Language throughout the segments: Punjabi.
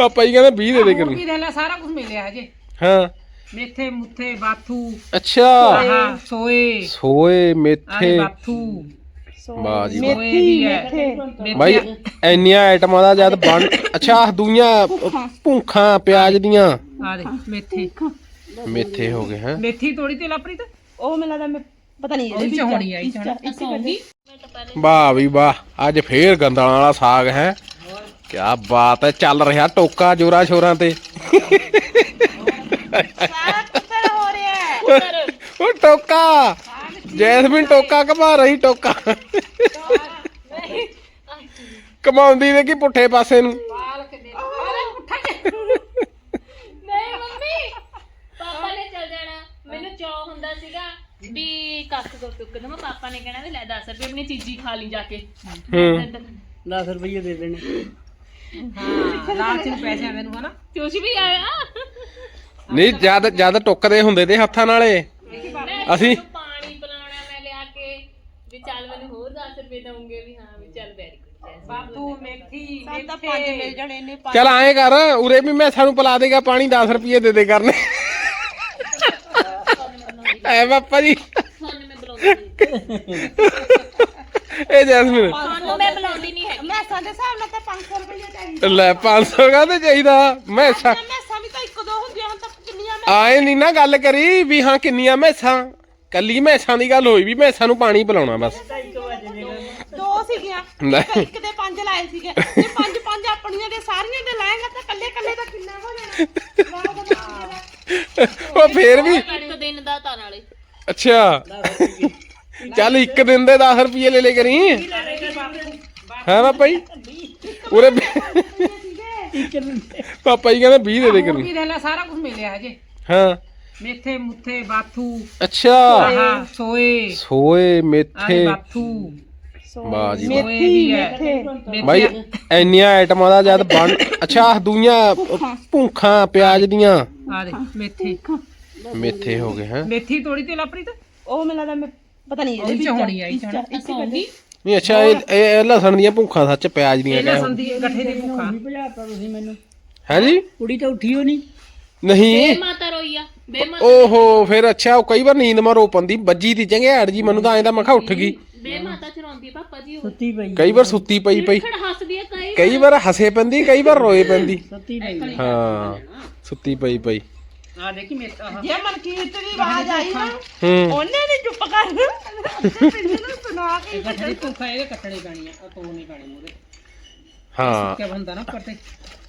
ਪਾਪਾ ਜੀ ਕਹਿੰਦੇ 20 ਦੇ ਦੇ ਹੁਣ ਕਰੀ ਵੀ ਦੇ ਲੈ ਸਾਰਾ ਕੁਝ ਮਿਲਿਆ ਹਜੇ। ਹਾਂ। ਮੇਥੇ ਮੁੱਥੇ ਬਾਥੂ ਅੱਛਾ। ਆਹ ਸੋਏ। ਸੋਏ ਆਹ ਮੇਥੇ ਬਾਥੂ। ਵਾਹ ਜੀ ਵਾਹ। ਸੋਏ ਵੀ ਹੈ। ਮੇਥੇ ਬਾਈ ਇੰਨੀਆਂ ਆਈਟਮਾਂ ਦਾ ਜਦ ਬਣ ਅੱਛਾ ਆਹ ਦੂਈਆਂ ਭੁੰਖਾਂ। ਪਿਆਜ਼ ਦੀਆਂ। ਆ ਦੇ ਮੇਥੇ। ਮੇਥੇ ਹੋ ਗਏ ਹੈ। ਮੇਥੀ ਤੋੜੀ ਤੇ ਲਾਪਰੀ ਤੇ ਉਹ ਮੈਨੂੰ ਲੱਗਦਾ ਮੈਂ ਪਤਾ ਨਹੀਂ ਉਹ ਚ ਹੋਣੀ ਆਈ ਚਣਾ ਵਾਹ ਵੀ ਵਾਹ ਅੱਜ ਫੇਰ ਗੰਦਲਾਂ ਵਾਲਾ ਸਾਗ ਹੈ। ਕੀ ਬਾਤ ਹੈ ਚੱਲ ਰਿਹਾ ਟੋਕਾ ਜੋਰਾ ਸ਼ੋਰਾਂ ਤੇ। ਸਾਰਾ ਕੁੱਤਰ ਹੋ ਰਿਹਾ ਹੈ? ਉਹ ਟੋਕਾ ਜੈਸਮੀਨ ਟੋਕਾ ਘਮਾ ਰਹੀ ਟੋਕਾ। ਕਮਾਉਂਦੀ ਦੇ ਕੀ ਪੁੱਠੇ ਪਾਸੇ ਨੂੰ। ਨਹੀਂ ਮੰਮੀ ਪਾਪਾ ਨੇ ਚੱਲ ਜਾਣਾ। ਮੈਨੂੰ ਚਾਹ ਹੁੰਦਾ ਸੀਗਾ ਵੀ ਕੱਖ ਕੋ ਟੁੱਕ ਦਵਾਂ। ਪਾਪਾ ਨੇ ਕਹਿਣਾ ਵੀ ਲੈ 10 ਰੁਪਏ ਆਪਣੀ ਚੀਜ਼ੀ ਖਾ ਲਈ ਜਾ ਕੇ। ਹੂੰ। 10 ਰੁਪਏ ਦੇ ਦੇਣੇ। ਹਾਂ ਲਾਲਚ ਨੂੰ ਪੈਸਿਆਂ ਦੇ ਨੂੰ ਹਨਾ? ਤੁਸੀਂ ਵੀ ਆਇਆ ਨਹੀਂ ਜਦ ਜਦ ਟੁੱਕਦੇ ਹੁੰਦੇ ਤੇ ਹੱਥਾਂ ਨਾਲੇ। ਅਸੀਂ ਪਾਣੀ ਪਿਲਾਉਣਾ ਮੈਂ ਲਿਆ ਕੇ ਵੀ ਚੱਲ ਮੈਨੂੰ ਹੋਰ 10 ਰੁਪਏ ਦਊਂਗੇ ਵੀ ਹਾਂ ਵੀ ਚੱਲ ਵੈਰੀ ਗੁੱਡ ਬਾਤੂ ਮੇਥੀ ਸਾਨੂੰ ਤਾਂ ਪੰਜ ਮਿਲ ਜਾਣੇ ਨੇ ਪੰਜ। ਚੱਲ ਐਂ ਕਰ ਉਰੇ ਵੀ ਮੈਂ ਸਾਨੂੰ ਪਿਲਾ ਦੇਗਾ ਪਾਣੀ 10 ਰੁਪਏ ਦੇ ਦੇ ਕਰਨੇ। ਐ ਪਾਪਾ ਜੀ। ਤੁਹਾਨੂੰ ਮੈਂ ਬੁਲਾਉਂਦੀ ਇਹ ਜੈਸਮੀਨ ਤੁਹਾਨੂੰ ਮੈਂ ਬੁਲਾਉਂਦੀ ਨਹੀਂ ਹੈਗੀ। ਮੈਸਾਂ ਦੇ ਹਿਸਾਬ ਨਾਲ ਤਾਂ 500 ਰੁਪਏ ਚਾਹੀਦੇ ਲੈ 500 ਕਾਹਦੇ ਚਾਹੀਦਾ? ਮੈਂ ਮੈਂ ਮੈਸਾਂ ਵੀ ਤਾਂ ਇੱਕ ਦੋ ਹੁੰਦੀਆਂ ਹੁਣ ਤੱਕ ਕਿੰਨੀਆਂ ਮੈਂ ਆਏ ਨਹੀਂ ਨਾ ਗੱਲ ਕਰੀ ਵੀ ਹਾਂ ਕਿੰਨੀਆਂ ਮੈਸਾਂ? ਕੱਲੀ ਮੈਸਾਂ ਦੀ ਗੱਲ ਹੋਈ ਵੀ ਮੈਸਾਂ ਨੂੰ ਪਾਣੀ ਪਿਲਾਉਣਾ ਬਸ। ਦੋ ਸੀਗੀਆਂ। ਨਹੀਂ। ਇੱਕ ਦੇ ਪੰਜ ਲਾਏ ਸੀਗੇ। ਪੰਜ ਪੰਜ ਆਪਣੀਆਂ ਦੇ ਸਾਰੀਆਂ ਦੇ ਲਾਏਗਾ ਤਾਂ ਕੱਲੇ ਕੱਲੇ ਦਾ ਕਿੰਨਾ ਹੋ ਜਾਣਾ? ਵਾਹ ਵਾਹ ਉਹ ਫੇਰ ਵੀ ਇੱਕ ਦਿਨ ਦਾ ਤਾਂ ਨਾਲੇ ਅੱਛਾ। ਚੱਲ ਇੱਕ ਦਿਨ ਦੇ 10 ਰੁਪਏ ਲੈ ਲੈ ਕਰੀ। ਹੈ ਪਾਪਾ ਜੀ ਉਰੇ ਪਾਪਾ ਜੀ ਕਹਿੰਦੇ 20 ਦੇ ਦੇ ਕਰੀ। ਲੈ ਸਾਰਾ ਕੁਝ ਮਿਲਿਆ ਹਜੇ। ਹਾਂ। ਮੇਥੇ ਮੁੱਥੇ ਬਾਥੂ। ਅੱਛਾ। ਸੋਏ। ਸੋਏ ਮੇਥੇ। ਬਾਥੂ। ਵਾਹ ਜੀ ਮੇਥੇ ਬਾਈ ਇੰਨੀਆਂ ਆਈਟਮਾਂ ਦਾ ਜਦ ਬਣ ਅੱਛਾ ਆਹ ਦੂਈਆਂ ਭੁੰਖਾਂ। ਪਿਆਜ਼ ਦੀਆਂ। ਆ ਦੇ ਮੇਥੇ। ਮੇਥੇ ਹੋ ਗਏ ਹੈ। ਮੇਥੀ ਤੋੜੀ ਤੇ ਲਾਪਰੀ ਤੇ ਉਹ ਮੈਨੂੰ ਲੱਗਦਾ ਮੈਂ ਪਤਾ ਨਹੀਂ ਉਹ ਚ ਹੋਣੀ ਆਈ ਚਣਾ ਸੌਂਗੀ ਨਹੀਂ ਅੱਛਾ ਇਹ ਇਹ ਲਸਣ ਦੀਆਂ ਭੁੰਖਾਂ ਸੱਚ ਪਿਆਜ਼ ਦੀਆਂ ਇਹ ਲਸਣ ਦੀ ਗੱਠੇ ਦੀ ਭੁੱਖਾ। ਭਜਾਤਾ ਤੁਸੀਂ ਮੈਨੂੰ। ਹੈ ਜੀ? ਕੁੜੀ ਤਾਂ ਉੱਠੀ ਹੋ ਨਹੀਂ। ਨਹੀਂ। ਬੇ ਮਾਤਾ ਰੋਈ ਆ ਬੇ ਮਾਤਾ ਓਹੋ ਫਿਰ ਅੱਛਾ ਉਹ ਕਈ ਵਾਰ ਨੀਂਦ ਮਾਰੋ ਪੰਦੀ ਵੱਜੀ ਦੀ ਚੰਗਿਆੜ ਜੀ ਮੈਨੂੰ ਤਾਂ ਐਂ ਤਾਂ ਮੈਂ ਕਿਹਾ ਉੱਠ ਗਈ। ਬੇ ਮਾਤਾ ਚ ਰੋਂਦੀ ਆ ਪਾਪਾ ਜੀ ਉਹ। ਸੁੱਤੀ ਪਈ ਕਈ ਵਾਰ ਸੁੱਤੀ ਪਈ ਪਈ। ਖੜ ਹੱਸਦੀ ਆ ਕਈ ਕਈ ਵਾਰ। ਹੱਸੇ ਪੈਂਦੀ ਕਈ ਵਾਰ ਰੋਏ ਪੈਂਦੀ। ਸੁੱਤੀ ਪਈ ਹਾਂ ਸੁੱਤੀ ਪਈ ਪਈ। ਆ ਦੇਖੀ ਮੇਥਾ ਆਹ। ਜੇ ਮਨਕੀਰਤ ਦੀ ਆਵਾਜ਼ ਆਈ ਨਾ ਹੂੰ। ਉਹਨੇ ਵੀ ਚੁੱਪ ਕਰ। ਅੱਧੇ ਪਿੰਡ ਨੂੰ ਸੁਣਾ ਕੇ ਇਹ ਗੱਠੇ ਦੀ ਭੁੱਖਾ ਇਹਦੇ ਕੱਟਣੇ ਪੈਣੀ ਆ ਉਹ ਤੋੜਨੀ ਪੈਣੀ ਮੂਰੇ ਹਾਂ। ਕਿਆ ਬੰਦਾ ਨਾ ਉੱਪਰ ਤੇ।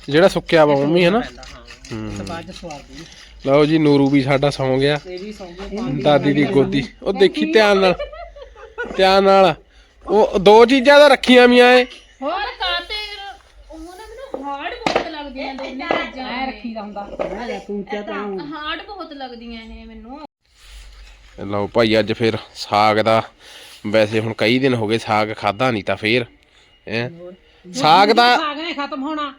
ਜਿਹੜਾ ਸੁੱਕਿਆ ਵਾ ਮੰਮੀ ਹੈ ਨਾ। ਪੈਂਦਾ ਹਾਂ। ਤੇ ਬਾਅਦ ਚ ਸਵਾਦ ਦੀ ਲਓ ਜੀ ਨੂਰੂ ਵੀ ਸਾਡਾ ਸੌਂ ਗਿਆ। ਇਹ ਵੀ ਸੌਂ ਗਏ ਦਾਦੀ ਦੀ ਗੋਦੀ। ਉਹ ਦੇਖੀ ਧਿਆਨ ਨਾਲ। ਧਿਆਨ ਨਾਲ। ਉਹ ਦੋ ਚੀਜ਼ਾਂ ਤਾਂ ਰੱਖੀਆਂ ਵੀਆਂ ਏ ਹੋਰ ਕਾਤੇ ਉਹ ਨਾ ਮੈਨੂੰ ਹਾਰਡ ਬਹੁਤ ਲੱਗਦੀਆਂ ਦੋਨੇ ਰੱਖੀ ਦਾ ਹੁੰਦਾ ਕੁੰਚਾ ਤਾਂ ਹਾਰਡ ਬਹੁਤ ਲੱਗਦੀਆਂ ਇਹ ਮੈਨੂੰ। ਲਓ ਭਾਈ ਅੱਜ ਫਿਰ ਸਾਗ ਦਾ ਵੈਸੇ ਹੁਣ ਕਈ ਦਿਨ ਹੋ ਗਏ ਸਾਗ ਖਾਦਾ ਨਹੀਂ ਤਾਂ ਫੇਰ ਹੈ। ਸਾਗ ਦਾ ਸਾਗ ਨੇ ਖਤਮ ਹੋਣਾ।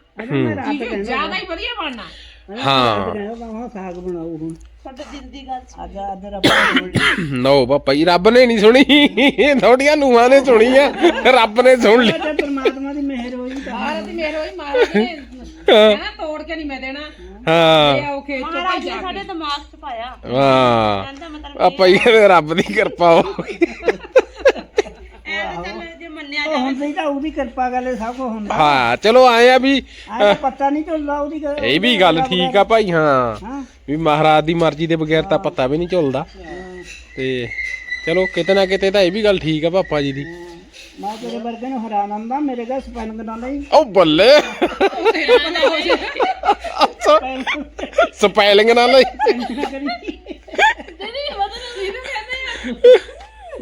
ਜ਼ਿਆਦਾ ਹੀ ਵਧੀਆ ਬਣਨਾ। ਹਾਂ। ਕਹਿੰਦਾ ਸਾਗ ਬਣਾਓ ਹੁਣ। ਸਾਡੇ ਦਿਲ ਦੀ ਗੱਲ ਸੀ। ਅੱਜ ਅੱਜ ਰੱਬ ਨੋ ਪਾਪਾ ਜੀ ਰੱਬ ਨੇ ਨਹੀਂ ਸੁਣੀ। ਥੋੜੀਆਂ ਨੂਹਾਂ ਨੇ ਸੁਣੀ ਆ। ਰੱਬ ਨੇ ਸੁਣ ਲਈ। ਤੇ ਪਰਮਾਤਮਾ ਦੀ ਮਿਹਰ ਹੋਈ ਤਾਂ ਮਹਾਰਾਜ ਦੀ ਮਿਹਰ ਹੋਈ ਮਹਾਰਾਜ ਨੇ ਕਹਿਣਾ ਤੋੜ ਕੇ ਨਹੀਂ ਮੈਂ ਦੇਣਾ। ਇਹ ਹਾਂ ਆਓ ਖੇਤ ਚੋਂ ਮਹਾਰਾਜ ਭਾਈ ਨੇ ਜਾ ਸਾਡੇ ਕੇ। ਦਿਮਾਗ 'ਚ ਪਾਇਆ। ਵਾਹ ਕਹਿੰਦਾ ਮਤਲਬ ਪਾਪਾ ਜੀ ਕਹਿੰਦੇ ਰੱਬ ਦੀ ਕਿਰਪਾ ਹੋ ਐਵੇਂ ਚੱਲ ਜੇ ਮੰਨਿਆ ਉਹ ਹੁੰਦੀ ਤਾਂ ਉਹਦੀ ਕਿਰਪਾ ਗੱਲ ਸਭ ਕੁਝ ਹੁੰਦਾ। ਹਾਂ ਚਲੋ ਆਏ ਆ ਵੀ ਆਹ ਪਤਾ ਨਹੀਂ ਚੱਲਦਾ ਉਹਦੀ ਗੱਲ- ਇਹ ਵੀ ਗੱਲ ਠੀਕ ਆ ਭਾਈ ਹਾਂ। ਹਾਂ। ਵੀ ਮਹਾਰਾਜ ਦੀ ਮਰਜ਼ੀ ਦੇ ਬਗੈਰ ਤਾਂ ਪਤਾ ਵੀ ਨਹੀਂ ਝੁਲਦਾ। ਤੇ ਚਲੋ ਕਿਤੇ ਨਾ ਕਿਤੇ ਤਾਂ ਇਹ ਵੀ ਗੱਲ ਠੀਕ ਆ ਪਾਪਾ ਜੀ ਦੀ। ਮੈਂ ਤੇਰੇ ਵਰਗੇ ਨੂੰ ਹੈਰਾਨ ਆਂਦਾ ਮੇਰੇ ਘਰ ਸਪੈਲਿੰਗ ਨਾਲ ਨਹੀਂ ਉਹ ਬੱਲੇ। ਸਪੈਲਿੰਗ ਨਾਲ ਹੀ ਦੀਦੀ ਮਤਲਬ ਇਹਨੂੰ ਕਹਿੰਦੇ ਆ।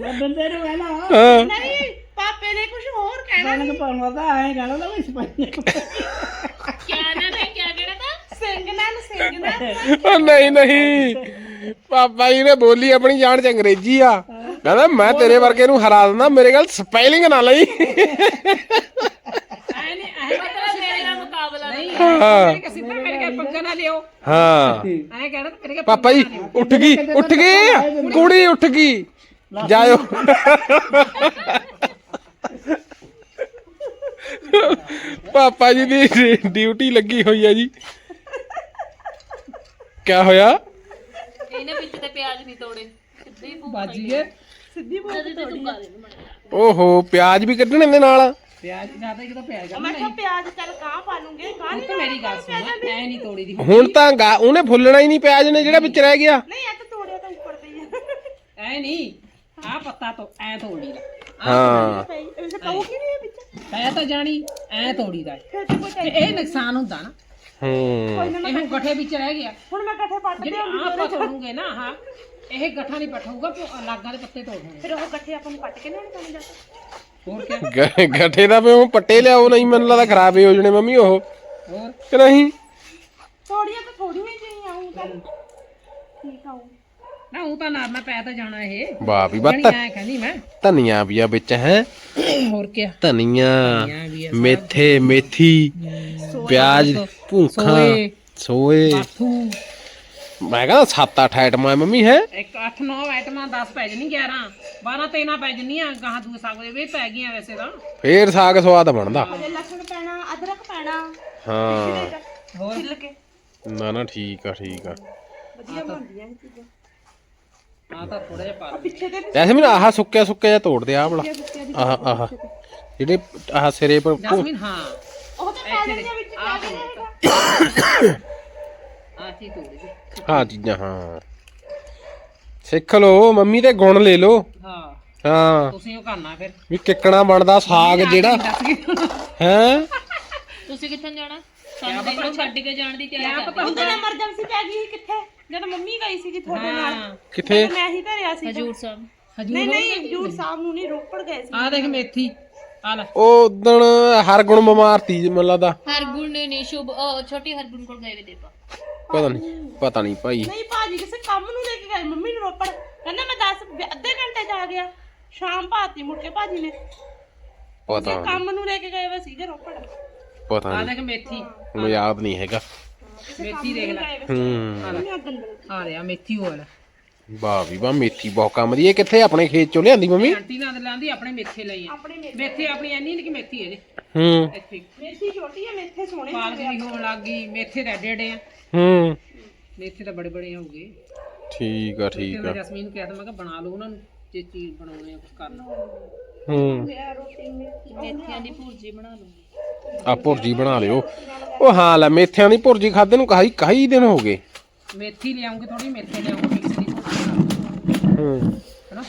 ਲੱਭਣ ਦੇ ਨੂੰ ਨਾ ਹਾਂ। ਨਹੀਂ ਪਾਪੇ ਨੇ ਕੁਝ ਹੋਰ ਕਹਿਣਾ ਸਪੈਲਿੰਗ ਪਾਉਣਾ ਤਾਂ ਐਂ ਕਹਿਣਾ ਤਾਂ ਵੀ ਸਪੈਲਿੰਗ ਕਿਆ ਨਾ ਨੇ ਕਿਆ ਕਹਿਣਾ ਤਾਂ? ਸਿੰਘ ਨਾਲ ਸਿੰਘ ਨਾਲ ਉਹ ਨਹੀਂ ਨਹੀਂ। ਪਾਪਾ ਜੀ ਨੇ ਬੋਲੀ ਆਪਣੀ ਜਾਣ ਚ ਅੰਗਰੇਜ਼ੀ ਆ। ਕਹਿੰਦਾ ਮੈਂ ਤੇਰੇ ਵਰਗੇ ਨੂੰ ਹਰਾ ਦਿੰਦਾ ਮੇਰੇ ਗੱਲ ਸਪੈਲਿੰਗ ਨਾ ਲਈ। ਐ ਨਹੀਂ ਐ ਮਤਲਬ ਮੇਰੇ ਨਾਲ ਮੁਕਾਬਲਾ ਨਹੀਂ ਨਹੀਂ। ਹਾਂ। ਕਿ ਸਿੱਧਾ ਮੇਰੇ ਕੇ ਪੰਗਾ ਨਾ ਲਿਓ। ਹਾਂ। ਐ ਕਹਿਣਾ ਤੇ ਮੇਰੇ ਕੇ ਪਾਪਾ ਜੀ ਉੱਠ ਗਈ ਉੱਠ ਗਈ ਕੁੜੀ ਉੱਠ ਗਈ। ਜਾਇਓ। ਪਾਪਾ ਜੀ ਦੀ ਡਿਊਟੀ ਲੱਗੀ ਹੋਈ ਹੈ ਜੀ। ਕਿਆ ਹੋਇਆ? ਪਿਆਜ਼ ਨਹੀਂ ਤੋੜੇ ਸਿੱਧੇ ਹੀ ਭੂਖ ਬਾਜੀ ਗਏ ਸਿੱਧੀ ਜਦ ਤੇ ਤੂੰ ਦੇ ਓਹੋ ਪਿਆਜ਼ ਵੀ ਕੱਢਣੇ ਦੇ ਨਾਲ? ਪਿਆਜ ਜ਼ਿਆਦਾ ਕਿਦੋਂ ਪਿਆਜ ਮੈਂ ਕਿਹਾ ਪਿਆਜ਼ ਚੱਲ ਕਾਹ ਪਾ ਲੂੰਗੇ ਕਾਹ ਉਹ ਤਾਂ ਮੇਰੀ ਗੱਲ ਸੁਣ ਐ ਨਹੀਂ ਤੋੜੀ ਦੀ। ਹੁਣ ਤਾਂ ਗਾ ਉਹਨੇ ਫੁੱਲਣਾ ਹੀ ਨਹੀਂ ਪਿਆਜ਼ ਨੇ ਜਿਹੜਾ ਵਿੱਚ ਰਹਿ ਗਿਆ। ਨਹੀਂ ਇਹ ਤਾਂ ਤੋੜਿਆ ਤਾਂ ਉੱਪਰ ਤੇ ਹੀ ਆ। ਐ ਨਹੀਂ ਆ ਪੱਤਾ ਤੋਂ ਐ ਤੋੜੀ। ਦਾ ਹਾਂ। ਪਈ ਇਹ ਕਹੂ ਕਿ ਨਹੀਂ ਇਹ ਵਿੱਚ। ਪੈ ਤਾਂ ਜਾਣੀ ਐ ਤੋੜੀ ਦਾ ਫਿਰ ਤੇ ਕੋਈ ਤੇ ਇਹ ਨੁਕਸਾਨ ਹੁੰਦਾ ਨਾ। ਹੂੰ। ਇਹ ਹੁਣ ਗੱਠੇ ਵਿੱਚ ਰਹਿ ਗਿਆ। ਹੁਣ ਮੈਂ ਇਕੱਠੇ ਪੱਟ ਜਿਹੜੇ ਦਿਆਂ ਆਪਾਂ ਤੋੜੂਗੇ ਨਾ ਹਾਂ ਇਹ ਗੱਠਾ ਨਹੀਂ ਪਠਾਊਗਾ ਲਾਗਾਂ ਦੇ ਪੱਤੇ ਤੋੜਨੇ ਫਿਰ ਉਹ ਇਕੱਠੇ ਆਪਾਂ ਨੂੰ ਪੱਟ ਕੇ ਲੈਣੇ ਪੈਣੇ ਜਾ ਹੋਰ ਕੀ? ਗ- ਗੱਠੇ ਦਾ ਵੀ ਉਹ ਪੱਟੇ ਲਿਆਓ ਨਹੀਂ ਮੈਨੂੰ ਲੱਗਦਾ ਖਰਾਬ ਹੀ ਹੋ ਜਣੇ ਮੰਮੀ ਉਹ। ਹੋਰ? ਕਿ ਨਹੀਂ? ਥੋੜੀਆਂ ਤਾਂ ਥੋੜੀਆਂ ਜਿਹੀਆਂ ਆਉਂ ਤਾਂ ਠੀਕ ਆਉਂ ਨਾ ਉਹ ਤਾਂ ਨਾ ਮੈਂ ਪੈ ਤਾਂ ਜਾਣਾ ਇਹ। ਵਾਹ ਵੀ ਬੱਤ ਐ ਕਹਿੰਦੀ ਮੈਂ। ਧਨੀਆ ਵੀ ਆ ਵਿੱਚ ਹੈ? ਹੋਰ ਕੀ ਧਨੀਆ ਵੀ ਆ ਮੇਥੇ ਮੇਥੀ ਪਿਆਜ਼ ਭੂਖਾ ਸੋਏ। ਸੋਏ। ਬਾਥੂ। ਮੈਂ ਕਹਿੰਦਾ 7-8 ਆਈਟਮਾਂ ਹੈ ਮੰਮੀ ਹੈ? ਇੱਕ 8 9 ਆਈਟਮਾਂ 10 ਪੈ ਜਣੀ 11 12 13 ਪੈ ਜਣੀਆਂ ਗਾਹਾਂ ਦੂਏ ਸਾਗ ਦੇ ਵੀ ਪੈ ਗਈਆਂ ਵੈਸੇ ਤਾਂ। ਫੇਰ ਸਾਗ ਸਵਾਦ ਬਣਦਾ। ਲਸਣ ਪੈਣਾ ਅਦਰਕ ਪੈਣਾ। ਹਾਂ। ਹੋਰ? ਨਾ ਨਾ ਠੀਕ ਆ ਠੀਕ ਆ। ਵਧੀਆ ਬਣਦੀਆਂ ਇਹ ਚੀਜ਼ਾਂ। ਆ ਤਾਂ ਥੋੜਾ ਜਿਹਾ ਪਾ ਲਓ। ਪਿੱਛੇ ਤੇ ਮੈਨੂੰ ਆਹ ਸੁੱਕਿਆ ਸੁੱਕਿਆ ਜਿਹਾ ਤੋੜ ਦੇ ਆਹ ਵਾਲਾ। ਆਹ ਆਹ। ਜਿਹੜੇ ਆਹ ਸਿਰੇ ਪਰ ਭੂ- ਜਸਮੀਨ ਹਾਂ। ਉਹ ਤੇ ਪਾ ਦਿੰਦੇ ਵਿੱਚ ਕਿਆ ਵੀ ਨਹੀਂ ਹੈਗਾ। ਆ ਚੀ ਤੋੜੀ ਦੀ। ਹਾਂ ਚੀਜ਼ਾਂ ਹਾਂ। ਸਿੱਖ ਲਓ ਮੰਮੀ ਤੇ ਗੁਣ ਲੈ ਲਓ। ਹਾਂ। ਹਾਂ। ਤੁਸੀਂ ਉਹ ਕਰਨਾ ਫਿਰ। ਵੀ ਕਿੱਕਣਾ ਬਣਦਾ ਸਾਗ ਜਿਹੜਾ। ਦੱਸ ਹੈ? ਤੁਸੀਂ ਕਿੱਥੇ ਜਾਣਾ? ਸਾਨੂੰ ਦੇਖ ਲਓ ਛੱਡ ਕੇ ਜਾਣ ਦੀ ਤਿਆਰੀ ਕਰ ਉਦੋਂ ਐਮਰਜੈਂਸੀ ਪੈ ਗਈ ਸੀ ਕਿੱਥੇ? ਜਦੋਂ ਮੰਮੀ ਗਈ ਸੀਗੀ ਤੁਹਾਡੇ ਨਾਲ ਕਿੱਥੇ? ਮੈਂ ਹੀ ਧਰਿਆ ਸੀ ਹਜੂਰ ਸਾਹਿਬ। ਹਜੂਰ? ਨਹੀਂ ਨਹੀਂ ਹਜੂਰ ਸਾਹਿਬ ਨੂੰ ਨਹੀਂ ਰੋਪੜ ਗਏ ਸੀ। ਆ ਦੇਖ ਮੇਥੀ। ਆ ਲੈ। ਉਹ ਉਦਣ ਹਰ ਗੁਣ ਬਿਮਾਰ ਤੀ ਮੈਨੂੰ ਲੱਗਦਾ। ਹਰਗੁਣ ਨੇ ਨੀ ਸ਼ੁਭ ਉਹ ਛੋਟੀ ਹਰਗੁਣ ਕੋਲ ਗਏ ਵੇ ਦੇਪਾ ਪਤਾ ਨਹੀਂ ਪਤਾ ਨਹੀਂ ਭਾਈ। ਨਹੀਂ ਭਾਜੀ ਕਿਸੇ ਕੰਮ ਨੂੰ ਲੈ ਕੇ ਗਏ ਮੰਮੀ ਨੂੰ ਰੋਪੜ। ਕਹਿੰਦਾ ਮੈਂ 10 ਅੱਧੇ ਘੰਟੇ ਆ ਗਿਆ ਸ਼ਾਮ ਭਾਤੀ ਮੁੜ ਕੇ ਭਾਜੀ ਨੇ। ਪਤਾ ਨਹੀਂ। ਕੰਮ ਨੂੰ ਲੈ ਕੇ ਗਏ ਵੇ ਸੀਗੇ ਰੋਪੜ। ਪਤਾ ਆ ਨਹੀਂ। ਦੇਖ ਮੇਥੀ। ਮੈਨੂੰ ਯਾਦ ਨਹੀਂ ਹੈਗਾ। ਮੇਥੀ ਦੇਖ ਲੈ। ਹੂੰ। ਆ ਰਿਹਾ ਮੇਥੀ ਹੋ ਲੈ ਵਾਹ ਵੀ ਵਾਹ ਮੇਥੀ ਬਹੁਤ ਕੰਮ ਦੀ। ਇਹ ਕਿੱਥੇ ਆਪਣੇ ਖੇਤ ਚੋਂ ਲਿਆਂਦੀ ਮੰਮੀ? ਆਂਟੀ ਨਾਲ ਲਾਂਦੀ ਆਪਣੇ ਮੇਥੇ ਲਈ ਆ। ਆਪਣੇ ਮੇਥੇ। ਆਪਣੀ ਐਨੀ ਨਹੀਂ ਕਿ ਮੇਥੀ ਹੈ। ਜੀ ਹੂੰ। ਇੱਥੇ ਮੇਥੀ ਛੋਟੀ ਹੈ ਮੇਥੇ ਸੋਹਣੇ ਪਾਲਕ ਵੀ ਹੋਣ ਲੱਗ ਗਈ ਮੇਥੇ ਏਡੇ ਏਡੇ ਆ। ਹੂੰ। ਮੇਥੇ ਤਾਂ ਬੜੇ ਬੜੇ ਹੋਊਗੇ ਠੀਕ ਆ ਤੇ ਠੀਕ ਮੈਂ ਆ। ਜਸਮੀਨ ਨੂੰ ਕਿਹਾ ਤਾਂ ਮੈਂ ਕਿਹਾ ਬਣਾ ਲਓ ਉਹਨਾਂ ਨੂੰ। ਜੇ ਚੀਜ਼ ਬਣਾਉਣੀ ਆ ਕੁਝ ਕਰਨਾ ਹੂੰ। ਮੇਥੀਆਂ ਦੀ ਭੁਰਜੀ ਬਣਾ ਲੂੰਗੀ ਆ ਭੁਰਜੀ ਬਣਾ ਲਿਓ। ਉਹ ਹਾਂ ਲੈ ਮੇਥਿਆਂ ਦੀ ਭੁਰਜੀ ਖਾਦੇ ਨੂੰ ਕਹੀ ਕਈ ਦਿਨ ਹੋ ਗਏ। ਮੇਥੀ ਲਿਆਉਂਗੇ ਥੋੜੀ ਮੇਥੇ ਲਿਆਉਂਗੇ ਮਿਕਸ ਦੀ ਹੂੰ। ਹੈਨਾ?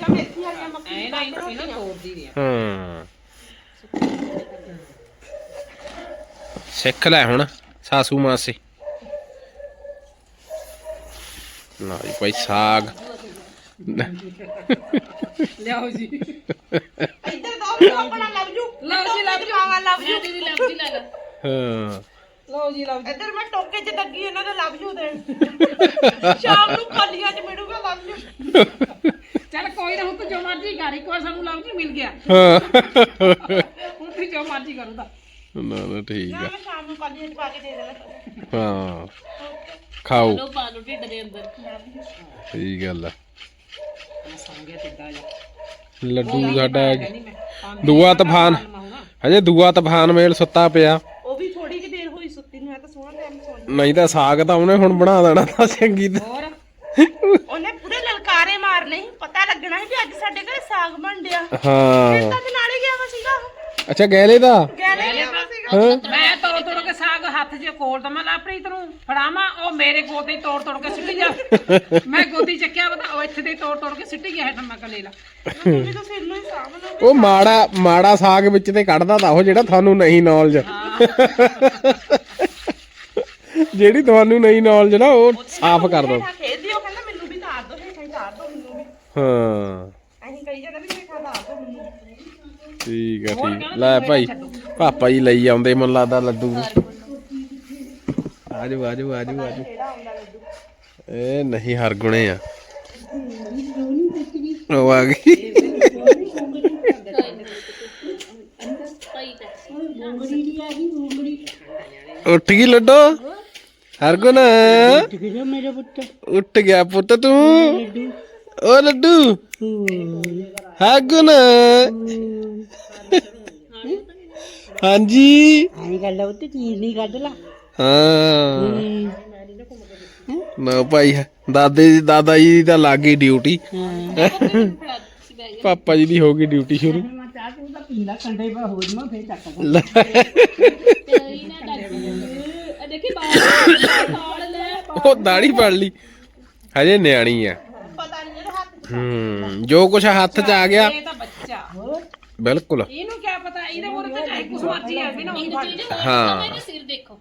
ਜਾਂ ਮੇਥੀ ਵਾਲੀਆਂ ਮੱਕੀ ਐ ਨਾ ਇਹਨਾਂ ਤੋੜਦੀ ਨਹੀਂ ਹੂੰ। ਸਿੱਖ ਲੈ ਹੁਣ ਸਾਸੂ ਮਾਸੇ। ਨਾ ਜੀ ਭਾਈ ਸਾਗ। ਲਿਆਓ ਜੀ। ਇੱਧਰ ਦੋ ਆਪਣਾ ਲੱਭ ਜੂ। ਲਓ ਜੀ, ਲੱਭ ਜੂ। ਪਾਵਾਂ ਲੱਭ ਜੂ। ਦੀਦੀ ਲੱਭਦੀ ਲੱਗ ਹਾਂ ਲਓ। ਜੀ ਲਓ ਇੱਧਰ ਮੈਂ ਟੋਕੇ 'ਚ ਲੱਗੀ ਇਹਨਾਂ ਦੇ ਲੱਭ ਜੂ ਦੇਣ ਸ਼ਾਮ ਨੂੰ ਖਾਲੀਆਂ 'ਚ ਮਿਲੂਗਾ ਲੱਭ ਜੂ। ਚੱਲ ਕੋਈ ਨਾ ਹੁਣ ਤੂੰ ਜੋ ਮਰਜ਼ੀ ਕਰ ਇੱਕ ਵਾਰ ਸਾਨੂੰ ਲੱਭ ਜੀ ਮਿਲ ਗਿਆ। ਹਾਂ। ਹੁਣ ਤੂੰ ਜੋ ਮਰਜ਼ੀ ਕਰਦਾ ਨਾ ਨਾ ਠੀਕ ਆ। ਮੈਂ ਸ਼ਾਮ ਨੂੰ ਖਾਲੀਆਂ 'ਚ ਪਾ ਕੇ ਦੇ ਦੇਣਾ। ਹਾਂ। ਖਾਓ। ਲੋ ਪਾ ਲੋ ਢਿੱਡ ਦੇ ਅੰਦਰ। ਸਹੀ ਗੱਲ ਆ। ਸੰਗੇ ਟਿੱਡਾ ਜਾ। ਲੱਡੂ ਸਾਡਾ ਮੈਂ। ਦੂਆ ਤੂਫਾਨ। ਹਜੇ ਦੂਆ ਤੂਫਾਨ ਵੇਲ ਸੁੱਤਾ ਪਿਆ। ਉਹ ਵੀ ਥੋੜੀ ਜਿਹੀ ਦੇਰ ਹੋਈ ਸੁੱਤੀ ਨੂੰ ਹੈ ਤਾਂ ਸੋਹਣਾ ਟਾਈਮ ਸੌਂ ਨਹੀਂ ਤਾਂ ਸਾਗ ਤਾਂ ਉਹਨੇ ਹੁਣ ਬਣਾ ਦੇਣਾ ਤਾਂ ਚੰਗੀ ਹੋਰ? ਉਹਨੇ ਪੂਰੇ ਲਲਕਾਰੇ ਮਾਰਨੇ ਸੀ ਪਤਾ ਲੱਗਣਾ ਸੀ ਵੀ ਅੱਜ ਸਾਡੇ ਘਰੇ ਸਾਗ ਬਣ ਡਿਆ। ਹਾਂ। ਤਾਂ ਤੇ ਨਾਲੇ ਗਿਆ ਵਾ ਸੀਗਾ ਅੱਛਾ ਗੈਲੇ ਦਾ? ਮੈਂ ਤੋੜ ਤੋੜ ਕੇ ਸਾਗ ਹੱਥ 'ਚ ਕੋਲ ਤਾਂ ਮੈਂ ਲਾਪਰੀਤ ਨੂੰ ਫੜਾਵਾਂ ਉਹ ਮੇਰੇ ਗੋਦੀ ਹੀ ਤੋੜ ਤੋੜ ਕੇ ਸਿੱਟੀ ਜਾ। ਮੈਂ ਗੋਦੀ ਚੱਕਿਆ ਪਤਾ ਉਹ ਇੱਥੇ ਦੇ ਤੋੜ ਤੋੜ ਕੇ ਸਿੱਟੀ ਗਿਆ ਹੇਠਾਂ ਮੈਂ ਕਲੇ ਲਾ ਮੰਮੀ ਤਾਂ ਸਿਰ ਨੂੰ ਹੀ ਸਾਂਭ ਲਓ ਉਹ ਮਾੜਾ ਮਾੜਾ ਸਾਗ ਵਿੱਚ ਤੇ ਕੱਢਦਾ ਤਾਂ ਉਹ ਜਿਹੜਾ ਤੁਹਾਨੂੰ ਨਹੀਂ ਨੌਲੇਜ ਜਿਹੜੀ ਤੁਹਾਨੂੰ ਨਹੀਂ ਨੌਲੇਜ ਨਾ ਉਹ ਸਾਫ਼ ਕਰ ਦੋ। ਹੇਠਾਂ ਖੇਡ ਦਿਓ ਕਹਿੰਦਾ ਮੈਨੂੰ ਵੀ ਤਾਰ ਦੋ ਹੇਠਾਂ ਹੀ ਤਾਰ ਦੋ ਮੈਨੂੰ ਵੀ। ਹਾਂ ਅਸੀਂ ਕਹੀ ਜਾਂਦੇ ਵੀ ਹੇਠਾਂ ਤਾਰ ਦੋ ਮੈਨੂੰ ਵੀ। ਠੀਕ ਆ ਠੀਕ। ਲੈ ਭਾਈ ਪਾਪਾ ਜੀ ਲਈ ਆਉਂਦੇ ਮੈਨੂੰ ਲੱਗਦਾ ਲੱਡੂ। ਆਜੋ ਆਜੋ ਆਜੋ ਆਜੋ। ਇਹ ਨਹੀਂ ਹਰ ਗੁਣੇ ਆ। ਉਹ ਆ ਗਈ। ਉੱਠ ਗਈ ਲੱਡੋ। ਹਰ ਗੁਣ। ਉੱਠ ਗਿਆ ਪੁੱਤ ਤੂੰ। ਓ ਲੱਡੂ? ਹਰ ਗੁਣ ਹਾਂਜੀ। ਨਹੀਂ ਗੱਲ ਉਹ ਤੇ ਚੀਜ਼ ਨਹੀਂ ਕੱਢ ਲਾ। ਹਾਂ। ਨਾ ਭਾਈ ਦਾਦੇ ਦੀ ਦਾਦਾ ਜੀ ਦੀ ਤਾਂ ਲੱਗ ਗਈ ਡਿਊਟੀ। ਪਾਪਾ ਜੀ ਦੀ ਹੋ ਗਈ ਡਿਊਟੀ ਸ਼ੁਰੂ। ਉਹ ਦਾੜੀ ਪੜ ਲਈ। ਹਜੇ ਨਿਆਣੀ ਆ ਪਤਾ ਨਹੀਂ ਇਹਦੇ ਹੱਥ ਹੂੰ ਜੋ ਕੁਛ ਹੱਥ 'ਚ ਆ ਗਿਆ। ਇਹ ਤਾਂ ਬੱਚਾ। ਬਿਲਕੁਲ। ਇਹਨੂੰ ਕੀ ਪਤਾ? ਇਹਦੇ ਮੂਹਰੇ ਤਾਂ ਚਾਹੇ ਕੁਛ ਮਰਜ਼ੀ ਆ ਵੀ ਨਾ ਉਹੀ ਫੜ ਚੀਜ਼ ਹਾਂ। ਸਿਰ ਦੇਖੋ।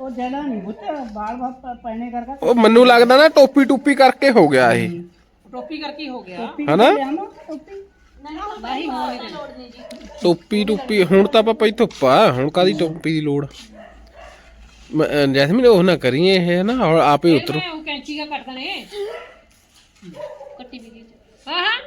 ਉਹ ਜੜਾ ਨਹੀਂ ਬੁੱਤ ਬਾਲ ਬਾਲ ਪੈਣੇ ਕਰਕੇ ਉਹ ਮੈਨੂੰ ਲੱਗਦਾ ਨਾ ਟੋਪੀ ਟੂਪੀ ਕਰਕੇ ਹੋ ਗਿਆ ਇਹ। ਟੋਪੀ ਕਰਕੇ ਹੀ ਹੋ ਗਿਆ। ਹਨਾ? ਟੋਪੀ? ਨਹੀਂ ਹੋਣ ਨਹੀਂ ਲੋੜ ਨਹੀਂ ਜੀ। ਟੋਪੀ ਟੂਪੀ ਹੁਣ ਤਾਂ ਪਾਪਾ ਹੀ ਧੁੱਪਾ ਹੁਣ ਕਾਦੀ ਟੋਪੀ ਦੀ ਲੋੜ? ਮ- ਅਹ ਜੈਸਮੀਨ ਉਹ ਨਾ ਕਰੀਏ ਇਹ ਨਾ ਹੁਣ ਆਪੇ ਉਤਰੋ। ਮੈਂ ਉਹ ਕੈਂਚੀ ਦਾ ਕੱਟ ਦਣੇ? ਕੱਟੀ ਵੀ ਗਈ ਹਾਂ ਹਾਂ।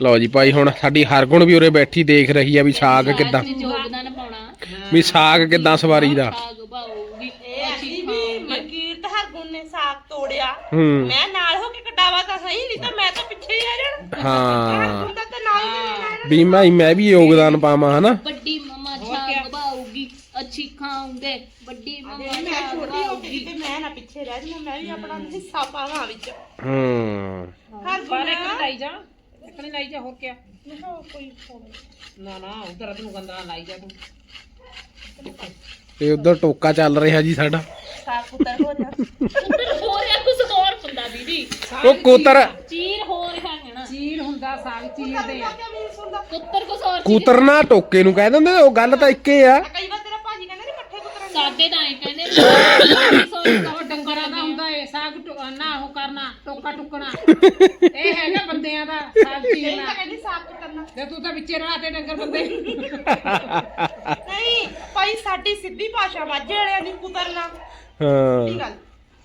ਲਓ ਜੀ ਭਾਈ ਹੁਣ ਸਾਡੀ ਹਰਗੁਣ ਵੀ ਉਰੇ ਬੈਠੀ ਦੇਖ ਰਹੀ ਆ ਵੀ ਸਾਗ ਕਿੱਦਾਂ ਜੀ ਯੋਗਦਾਨ ਪਾਉਣਾ। ਵੀ ਸਾਗ ਕਿੱਦਾਂ ਸਵਾਰੀ ਦਾ। ਸਾਗ ਬਾਉਗੀ ਇਹ ਆਂਦੀ ਵੀ ਮਨਕੀਰਤ ਹਰਗੁਣ ਨੇ ਸਾਗ ਤੋੜਿਆ। ਹੂੰ। ਮੈਂ ਨਾਲ ਹੋ ਕੇ ਕਟਾਵਾ ਤਾਂ ਸਹੀ ਨਹੀਂ ਤਾਂ ਮੈਂ ਤਾਂ ਪਿੱਛੇ ਹੀ ਆ ਜਾਣਾ। ਹਾਂ। ਹਰਗੁਣ ਦਾ ਤਾਂ ਨਾਲ ਹੀ ਲੈਣਾ ਵੀ ਮੈਂ ਮੈਂ ਵੀ ਯੋਗਦਾਨ ਪਾਵਾਂ ਹਨਾ? ਵੱਡੀ ਮਮਾ ਸਾਗ ਬਾਉਗੀ ਅੱਛੀ ਖਾਉਂਗੇ ਵੱਡੀ ਮਮਾ ਮੈਂ ਛੋਟੀ ਹੋ ਮੈਂ ਨਾ ਪਿੱਛੇ ਰਹਿ ਜਾਵਾਂ ਮੈਂ ਵੀ ਆਪਣਾ ਹਿੱਸਾ ਪਾਵਾਂ ਵਿੱਚ। ਹੂੰ। ਹਰਗੁਣ ਬਾਰੇ ਕਿ ਲਾਈ ਜਾ ਇੱਕ ਨਹੀਂ ਲਾਈ ਜਾ ਹੋਰ ਕੀ ਨਾ ਨਾ ਉਧਰ ਤੈਨੂੰ ਗੰਦਾ ਲਾਈ ਜਾ ਤੂੰ। ਤੇ ਉਧਰ ਟੋਕਾ ਚੱਲ ਰਿਹਾ ਜੀ ਸਾਡਾ। ਸਾਗ ਪੁੱਤਰ ਹੋ ਜਾ। ਉੱਧਰ ਹੋ ਰਿਹਾ ਕੁਝ ਹੋਰ ਹੁੰਦਾ ਦੀਦੀ। ਉਹ ਕੋਤਰ ਚੀਰ ਹੋ ਰਿਹਾ ਹੈ ਨਾ। ਚੀਰ ਹੁੰਦਾ ਸਾਗ ਚੀਰਦੇ ਆ ਕੁੱਤਰ ਕੁਝ ਹੋਰ ਕੁਤਰਨਾ ਟੋਕੇ ਨੂੰ ਕਹਿ ਦਿੰਦੇ ਉਹ ਗੱਲ ਤਾਂ ਇੱਕੇ ਆ ਕਈ ਵਾਰ ਤੇਰਾ ਭਾਜੀ ਕਹਿੰਦਾ ਨਹੀਂ ਪੱਠੇ ਪੁੱਤਰਾਂ ਸਾਡੇ ਤਾਂ ਐ ਕਹਿੰਦੇ ਉਹ ਡੰਗਰਾਂ ਦਾ ਹੁੰਦਾ ਏ ਸਾਗ ਟੁ- ਨਾ ਉਹ ਕਰਨਾ ਟੋਕਾ ਟੁਕਣਾ। ਇਹ ਹੈਗਾ ਬੰਦਿਆਂ ਦਾ ਸਾਗ ਚੀਰਨਾ ਕਹਿੰਦੀ ਸਾਗ ਕਰਨਾ ਤੇ ਤੂੰ ਤਾਂ ਵਿੱਚੇ ਰਹਾ ਤੇ ਡੰਗਰ ਬੰਦੇ। ਨਹੀਂ ਭਾਈ ਸਾਡੀ ਸਿੱਧੀ ਭਾਸ਼ਾ ਮਾਝੇ ਵਾਲਿਆਂ ਦੀ ਕੁਤਰਨਾ। ਹਾਂ। ਕੀ ਗੱਲ।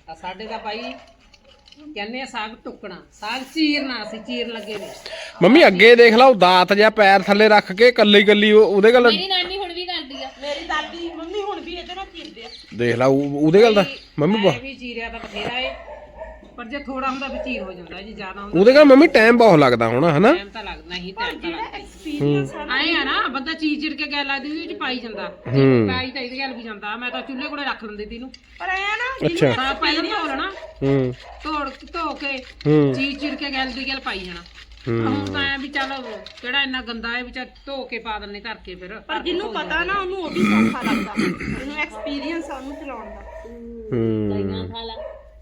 ਆ ਸਾਡੇ ਤਾਂ ਭਾਈ ਕਹਿੰਦੇ ਆ ਸਾਗ ਟੁਕਣਾ ਸਾਗ ਚੀਰਨਾ ਅਸੀਂ ਚੀਰ ਲੱਗੇ ਨੇ। ਮੰਮੀ ਅੱਗੇ ਦੇਖ ਲਾ ਉਹ ਦਾਤ ਜਾਂ ਪੈਰ ਥੱਲੇ ਰੱਖ ਕੇ ਕੱਲੀ ਕੱਲੀ ਉਹਦੇ ਗੱਲ ਮੇਰੀ ਨਾਨੀ ਹੁਣ ਵੀ ਕਰਦੀ ਆ ਮੇਰੀ ਦਾਦੀ ਮੰਮੀ ਚੀਰਦੇ ਆ। ਦੇਖ ਲਾ ਉਹ- ਉਹਦੇ ਗੱਲ ਦਾ ਮੰਮੀ ਮੈਂ ਬਹੁਤ ਵੀ ਚੀਰਿਆ ਤਾਂ ਬਥੇਰਾ ਏ ਪਰ ਜੇ ਥੋੜਾ ਹੁੰਦਾ ਵੀ ਚੀਰ ਹੋ ਜਾਂਦਾ ਜੇ ਜ਼ਿਆਦਾ ਹੁੰਦਾ ਉਹਦੇ ਗੱਲ ਮੰਮੀ ਟਾਈਮ ਬਹੁਤ ਲੱਗਦਾ ਹੋਣਾ ਹਨਾ? ਟਾਈਮ ਤਾਂ ਲੱਗਦਾ ਹੀ ਟਾਈਮ ਤਾਂ ਲੱਗਦਾ ਹੀ। ਐਕਸਪੀਰੀਅੰਸ ਆ ਆਏ ਆ ਨਾ ਬੰਦਾ ਚੀਰ ਚੀਰ ਕੇ ਗੱਲ ਲੱਗਦੀ ਉਹਦੇ ਵਿੱਚ ਪਾਈ ਜਾਂਦਾ। ਹੂੰ। ਪਾਈ ਤਾਂ ਇਹਦੇ ਗੱਲ ਵੀ ਜਾਂਦਾ ਮੈਂ ਤਾਂ ਚੁੱਲ੍ਹੇ ਕੋਲੇ ਰੱਖ ਲੈਂਦੀ ਤੀ ਇਹਨੂੰ। ਪਰ ਐ ਨਾ ਅੱਛਾ। ਤਾਂ ਪਹਿਲਾਂ ਧੋ ਲੈਣਾ। ਹੂੰ। ਧੋੜ ਧੋ ਕੇ ਹੂੰ। ਚੀਰ ਚੀਰ ਕੇ ਗੱਲ ਦੀ ਗੱਲ ਪਾਈ ਜਾਣਾ। ਹੁਣ ਤਾਂ ਐ ਵੀ ਚੱਲ ਕਿਹੜਾ ਇੰਨਾ ਗੰਦਾ ਹੈ ਵੀ ਚੱਲ ਧੋ ਕੇ ਪਾ ਦਿੰਨੇ ਧਰ ਕੇ ਫਿਰ। ਪਰ ਜਿਹਨੂੰ ਪਤਾ ਨਾ ਉਹਨੂੰ ਉਹ ਵੀ ਸੌਖਾ ਲੱਗਦਾ। ਉਹਨੂੰ ਐਕਸਪੀਰੀਅੰਸ ਆ ਉਹਨੂੰ ਚਲਾਉਣ ਦਾ। ਹੂੰ। ਖਾ ਲਾ।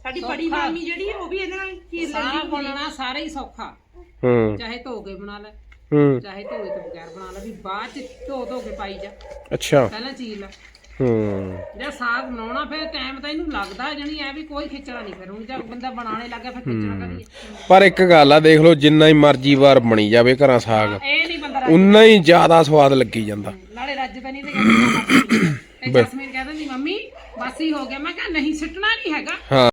ਸਾਡੀ ਬੜੀ ਮਾਮੀ ਜਿਹੜੀ ਉਹ ਵੀ ਇਹਦੇ ਨਾਲ ਚੀਰ ਲੈਂਦੀ ਸਾਗ ਬਣਾਉਣਾ ਸਾਰਾ ਹੀ ਸੌਖਾ। ਹੂੰ। ਚਾਹੇ ਧੋ ਕੇ ਬਣਾ ਲੈ ਹੂੰ। ਚਾਹੇ ਧੋਏ ਤੋਂ ਬਗੈਰ ਬਣਾ ਲੈ ਵੀ ਬਾਅਦ ਚ ਧੋ ਧੋ ਕੇ ਪਾਈ ਜਾ। ਅੱਛਾ। ਪਹਿਲਾਂ ਚੀਰ ਲੈ। ਹੂੰ। ਜੇ ਸਾਗ ਬਣਾਉਣਾ ਫਿਰ ਟਾਈਮ ਤਾਂ ਇਹਨੂੰ ਲੱਗਦਾ ਜਣੀ ਐ ਵੀ ਕੋਈ ਖਿੱਚਣਾ ਨਹੀਂ ਫਿਰ ਹੁਣ ਜਦ ਬੰਦਾ ਬਣਾਉਣੇ ਲੱਗਾ ਫਿਰ ਖਿੱਚਣਾ ਕਰੀਏ। ਪਰ ਇੱਕ ਗੱਲ ਆ ਦੇਖ ਲਓ ਜਿੰਨਾ ਹੀ ਮਰਜ਼ੀ ਵਾਰ ਬਣੀ ਜਾਵੇ ਘਰਾਂ ਸਾਗ ਇਹ ਨਹੀਂ ਬੰਦਾ ਉਨਾ ਹੀ ਜ਼ਿਆਦਾ ਸਵਾਦ ਲੱਗੀ ਜਾਂਦਾ। ਨਾਲੇ ਰੱਜ ਤਾਂ ਨਹੀਂ ਤੇ ਕਹਿੰਦੀ ਜਸਮੀਨ ਕਹਿੰਦਾ ਨਹੀਂ ਮੰਮੀ ਬਸ ਹੀ ਹੋ ਗਿਆ। ਮੈਂ ਕਿਹਾ ਨਹੀਂ ਸਿੱਟਣਾ ਨਹੀਂ ਹੈਗਾ। ਹਾਂ।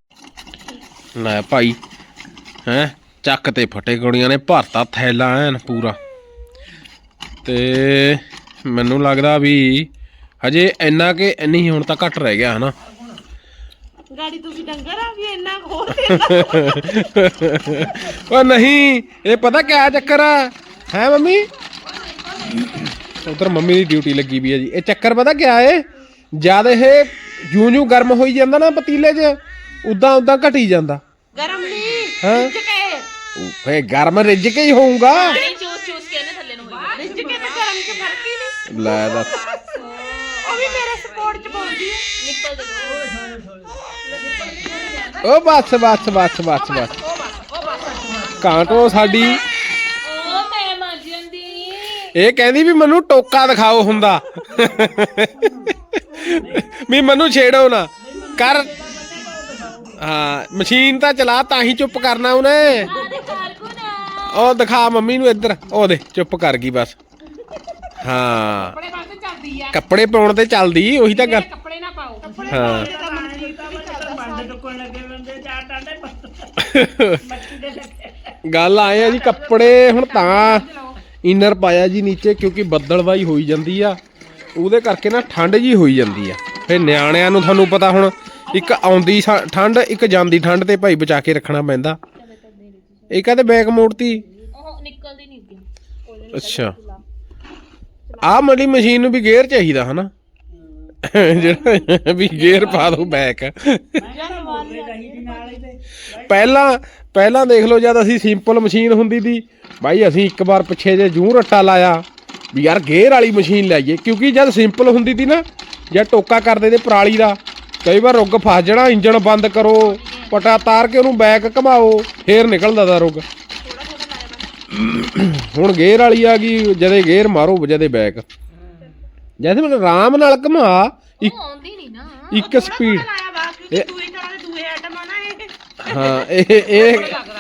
ਲੈ ਭਾਈ ਹੈ ਚੱਕ ਤੇ ਫਟੇ ਕੁੜੀਆਂ ਨੇ ਭਰਤਾ ਥੈਲਾ ਐਨ ਪੂਰਾ। ਤੇ ਮੈਨੂੰ ਲੱਗਦਾ ਵੀ ਹਜੇ ਇੰਨਾ ਕਿ ਨਹੀਂ ਹੁਣ ਤਾਂ ਘੱਟ ਰਹਿ ਗਿਆ ਹਨਾ। ਗਾੜੀ ਤੁਸੀਂ ਡੰਗਰ ਆ? ਵੀ ਇੰਨਾ ਖੋਲ ਦੇ ਉਹ ਨਹੀਂ ਇਹ ਪਤਾ ਕਿਆ ਚੱਕਰ ਆ? ਹੈ ਮੰਮੀ? ਉਧਰ ਮੰਮੀ ਦੀ ਡਿਊਟੀ ਲੱਗੀ ਵੀ ਹੈ ਜੀ। ਇਹ ਚੱਕਰ ਪਤਾ ਕਿਆ ਏ? ਜਦ ਇਹ ਜੂੰ ਜੂੰ ਗਰਮ ਹੋਈ ਜਾਂਦਾ ਨਾ ਪਤੀਲੇ 'ਚ ਉਦਾਂ ਉਦਾਂ ਘਟੀ ਜਾਂਦਾ। ਗਰਮ ਨਹੀਂ ਹਾਂ? ਕੇ। ਫੇ ਗਰਮ ਰਿੱਝ ਕੇ ਹੀ ਹੋਊਗਾ। ਨਹੀਂ ਚੂਸ ਚੂਸ ਕੇ ਇਹਨੇ ਥੱਲੇ ਨੂੰ ਹੋਈ ਕੇ ਤੇ ਗਰਮ ਚ ਫ਼ਰਕ ਹੀ ਨਹੀਂ। ਲੈ ਦੱਸ ਉਹ ਵੀ ਮੇਰੇ ਸਪੋਰਟ ਚ ਬੋਲਦੀ ਹੈ ਨਿੱਪਲ ਦੇ ਦੋ ਉਹ ਬੱਸ ਬੱਸ ਬੱਸ ਬੱਸ। ਬੱਸ ਕਾਂਟੋ ਸਾਡੀ। ਉਹ ਮੈਂ ਮਰ ਜਾਂਦੀ। ਇਹ ਕਹਿੰਦੀ ਵੀ ਮੈਨੂੰ ਟੋਕਾ ਦਿਖਾਓ ਹੁੰਦਾ। ਵੀ ਮੈਨੂੰ ਛੇੜੋ ਨਾ। ਕਰ। ਹਾਂ ਮਸ਼ੀਨ ਤਾਂ ਚਲਾ ਤਾਂ ਹੀ ਚੁੱਪ ਕਰਨਾ ਉਹਨੇ। ਉਹ ਦਿਖਾ ਮੰਮੀ ਨੂੰ ਇੱਧਰ। ਉਹ ਦੇ ਚੁੱਪ ਕਰ ਗਈ ਬਸ। ਹਾਂ। ਕੱਪੜੇ ਵਾਸਤੇ ਚੱਲਦੀ ਆ। ਕੱਪੜੇ ਪਾਉਣ ਤੇ ਚੱਲਦੀ ਉਹੀ ਤਾਂ ਗੱਲ। ਹਾਂ। ਗੱਲ ਆਏ ਆ ਜੀ ਕੱਪੜੇ ਹੁਣ ਤਾਂ ਇਨਰ ਪਾਇਆ ਜੀ ਨੀਚੇ ਕਿਉਂਕਿ ਬੱਦਲਵਾਈ ਹੋਈ ਜਾਂਦੀ ਆ। ਉਹਦੇ ਕਰਕੇ ਨਾ ਠੰਡ ਜੀ ਹੋਈ ਜਾਂਦੀ ਆ। ਫੇ ਨਿਆਣਿਆਂ ਨੂੰ ਤੁਹਾਨੂੰ ਪਤਾ ਹੁਣ ਇੱਕ ਆਉਂਦੀ ਠੰਡ ਇੱਕ ਜਾਂਦੀ ਠੰਡ ਤੇ ਭਾਈ ਬਚਾ ਕੇ ਰੱਖਣਾ ਪੈਂਦਾ। ਇਹ ਕਹਿੰਦੇ ਬੈਗ ਮੋੜਤੀ? ਉਹ ਨਿਕਲਦੀ ਨਹੀਂ ਅੱਗੇ। ਅੱਛਾ। ਆਹ ਮਲੀ ਮਸ਼ੀਨ ਨੂੰ ਵੀ ਗੇਅਰ ਚਾਹੀਦਾ ਹਨਾ? ਜਿਹੜਾ ਵੀ ਗੇਅਰ ਪਾ ਦੋ ਬੈਕ ਪਹਿਲਾਂ ਪਹਿਲਾਂ ਦੇਖ ਲਓ ਜਦ ਅਸੀਂ ਸਿੰਪਲ ਮਸ਼ੀਨ ਹੁੰਦੀ ਸੀ, ਬਾਈ ਅਸੀਂ ਇੱਕ ਵਾਰ ਪਿੱਛੇ ਜੇ ਜੂੰ ਰੱਟਾ ਲਾਇਆ, ਵੀ ਯਾਰ ਗੇਅਰ ਵਾਲੀ ਮਸ਼ੀਨ ਲਾਈਏ, ਕਿਉਂਕਿ ਜਦ ਸਿੰਪਲ ਹੁੰਦੀ ਸੀ ਨਾ, ਜਾਂ ਟੋਕਾ ਕਰਦੇ ਤੇ ਪਰਾਲੀ ਦਾ, ਕਈ ਵਾਰ ਰੁੱਗ ਫਸ ਜਾਣਾ, ਇੰਜਣ ਬੰਦ ਕਰੋ, ਪਟਾ ਤਾਰ ਕੇ ਉਹਨੂੰ ਬੈਕ ਘਮਾਓ, ਫੇਰ ਨਿਕਲਦਾ ਦਾ ਰੁੱਗ। ਹੁਣ ਗੇਅਰ ਵਾਲੀ ਆ ਗਈ, ਜਦੇ ਗੇਅਰ ਮਾਰੋ, ਜਦੇ ਬੈਕ ਜੈਸੇ ਮੈਨੂੰ ਆਰਾਮ ਨਾਲ ਘਮਾ ਇੱਕ ਉਹ ਆਉਂਦੀ ਨਹੀਂ ਨਾ। ਇੱਕ ਸਪੀਡ। ਲਾਇਆ ਵਾ ਕਿਉਂਕਿ ਦੂਏ ਤਰ੍ਹਾਂ ਦੇ ਦੂਏ ਆਈਟਮ ਆ ਨਾ ਇਹ। ਹਾਂ ਇਹ ਇਹ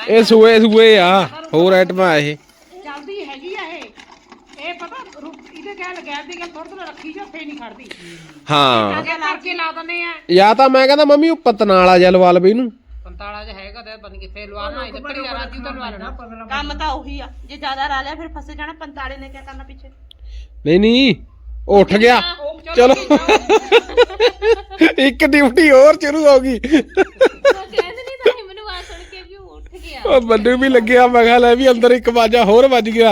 ਇਹ ਸੂਏ ਸੂਏ ਆ ਹੋਰ ਆਈਟਮਾਂ ਇਹ। ਚੱਲਦੀ ਹੈਗੀ ਆ ਇਹ। ਇਹ ਪਤਾ ਰੁ- ਇਹਦੇ ਕਹਿ ਲਗਿਆ ਦੀ ਗੱਲ ਥੋੜਾ ਥੋੜਾ ਰੱਖੀ ਜਾ ਫੇਰ ਨਹੀਂ ਖੜਦੀ। ਹਾਂ। ਅੱਗੇ ਕਰਕੇ ਲਾ ਦਿੰਦੇ ਆ। ਜਾਂ ਤਾਂ ਮੈਂ ਕਹਿੰਦਾ ਮੰਮੀ ਉਹ ਪਤਨਾਲਾ ਜਿਹਾ ਲਵਾ ਲਵੇ ਇਹਨੂੰ। ਪੰਤਾਲਾ ਜਿਹਾ ਹੈਗਾ ਤੇ ਨੀ ਕਿੱਥੇ ਲਵਾਣਾ ਇਹ ਤੱਕੜੀ ਰਾਜੀ ਤਾਂ ਲਵਾ ਲੈਣਾ। ਕੰਮ ਤਾਂ ਉਹੀ ਆ। ਜੇ ਜ਼ਿਆਦਾ ਰਾ ਲਿਆ ਫਿਰ ਫਸੇ ਜਾਣਾ ਪੰਤਾਲੇ ਨੇ ਕੀ ਕਰਨਾ ਪਿੱਛੇ? ਨਹੀਂ। ਉੱਠ ਗਿਆ। ਚਲੋ। ਇੱਕ ਡਿਊਟੀ ਹੋਰ ਸ਼ੁਰੂ ਹੋ ਗਈ। ਉਹ ਕਹਿੰਦੇ ਨਹੀਂ ਤਾਂ ਮੈਨੂੰ ਆ ਸੁਣ ਕੇ ਵੀ ਉਹ ਉੱਠ ਗਿਆ। ਉਹ ਮੈਨੂੰ ਵੀ ਲੱਗਿਆ ਮੈਂ ਕਿਹਾ ਲੈ ਵੀ ਅੰਦਰ ਇੱਕ ਵਾਜਾ ਹੋਰ ਵੱਜ ਗਿਆ।